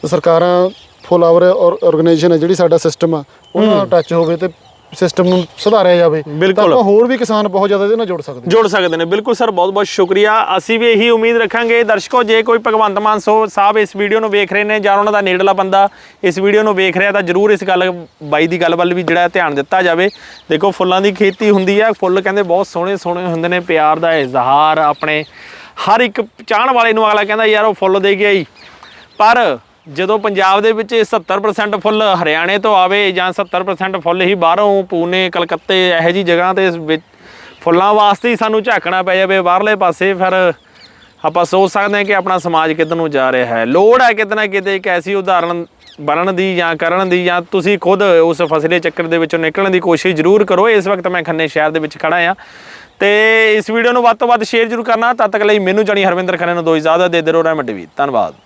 ਸਰਕਾਰਾਂ ਫੁੱਲਾਵਰ ਔਰ ਆਰਗੇਨਾਈਜੇਸ਼ਨ ਹੈ ਜਿਹੜੀ ਸਾਡਾ ਸਿਸਟਮ ਆ ਉਹਨਾਂ ਨਾਲ ਟੱਚ ਹੋਵੇ ਤੇ ਸਿਸਟਮ ਨੂੰ ਸੁਧਾਰਿਆ ਜਾਵੇ ਬਿਲਕੁਲ। ਤਾਂ ਆਪਾਂ ਹੋਰ ਵੀ ਕਿਸਾਨ ਬਹੁਤ ਜ਼ਿਆਦਾ ਇਹਦੇ ਨਾਲ ਜੁੜ ਸਕਦੇ ਜੁੜ ਸਕਦੇ ਨੇ। ਬਿਲਕੁਲ ਸਰ ਬਹੁਤ ਬਹੁਤ ਸ਼ੁਕਰੀਆ। ਅਸੀਂ ਵੀ ਇਹੀ ਉਮੀਦ ਰੱਖਾਂਗੇ। ਦਰਸ਼ਕੋ ਜੇ ਕੋਈ ਭਗਵੰਤ ਮਾਨ ਸਾਹਿਬ ਇਸ ਵੀਡੀਓ ਨੂੰ ਵੇਖ ਰਹੇ ਨੇ ਜਾਂ ਉਹਨਾਂ ਦਾ ਨੇੜਲਾ ਬੰਦਾ ਇਸ ਵੀਡੀਓ ਨੂੰ ਵੇਖ ਰਿਹਾ ਤਾਂ ਜਰੂਰ ਇਸ ਗੱਲ ਬਾਈ ਦੀ ਗੱਲ ਵੱਲ ਵੀ ਜਿਹੜਾ ਧਿਆਨ ਦਿੱਤਾ ਜਾਵੇ। ਦੇਖੋ ਫੁੱਲਾਂ ਦੀ ਖੇਤੀ ਹੁੰਦੀ ਆ। ਫੁੱਲ ਕਹਿੰਦੇ ਬਹੁਤ ਸੋਹਣੇ ਸੋਹਣੇ ਹੁੰਦੇ ਨੇ। ਪਿਆਰ ਦਾ ਇਜ਼ਹਾਰ ਆਪਣੇ। ਹਰ ਇੱਕ ਚਾਹਣ ਵਾਲੇ ਨੂੰ ਅਗਲਾ ਕਹਿੰਦਾ ਯਾਰ ਉਹ ਫੁੱਲ ਦੇ ਗਿਆ ਹੀ ਪਰ ਜਦੋਂ ਪੰਜਾਬ ਦੇ ਵਿੱਚ ਇਹ 70% ਫੁੱਲ ਹਰਿਆਣੇ ਤੋਂ ਆਵੇ ਜਾਂ 70% ਫੁੱਲ ਹੀ ਬਾਹਰੋਂ ਪੂਨੇ, ਕਲਕੱਤੇ, ਇਹੋ ਜੀ ਜਗ੍ਹਾ ਤੇ ਵਿੱਚ ਫੁੱਲਾਂ ਵਾਸਤੇ ਹੀ ਸਾਨੂੰ ਝਾਕਣਾ ਪੈ ਜਾਵੇ, ਬਾਹਰਲੇ ਪਾਸੇ ਫਿਰ ਆਪਾਂ ਸੋਚ ਸਕਦੇ ਹਾਂ ਕਿ ਆਪਣਾ ਸਮਾਜ ਕਿੱਧਰ ਨੂੰ ਜਾ ਰਿਹਾ ਹੈ। ਲੋੜ ਹੈ ਕਿਤੇ ਨਾ ਕਿਤੇ ਇੱਕ ਐਸੀ ਉਦਾਹਰਣ ਬਣਨ ਦੀ ਜਾਂ ਕਰਨ ਦੀ ਜਾਂ ਤੁਸੀਂ ਖੁਦ ਉਸ ਫਸਲੇ ਚੱਕਰ ਦੇ ਵਿੱਚੋਂ ਨਿਕਲਣ ਦੀ ਕੋਸ਼ਿਸ਼ ਜ਼ਰੂਰ ਕਰੋ। ਇਸ ਵਕਤ ਮੈਂ ਖੰਨੇ ਸ਼ਹਿਰ ਦੇ ਵਿੱਚ ਖੜਾ ਆ ਤੇ ਇਸ ਵੀਡੀਓ ਨੂੰ ਵੱਧ ਤੋਂ ਵੱਧ ਸ਼ੇਅਰ ਜ਼ਰੂਰ ਕਰਨਾ। ਤਦ ਤੱਕ ਲਈ ਮੈਨੂੰ ਜਾਣੀ ਹਰਵਿੰਦਰ ਖੰਨੇ ਨੂੰ ਦੋ ਇਜਾਜ਼ਤ, ਦੇ ਦਿਓ ਰਹਿਮਤ ਟੀਵੀ। ਧੰਨਵਾਦ।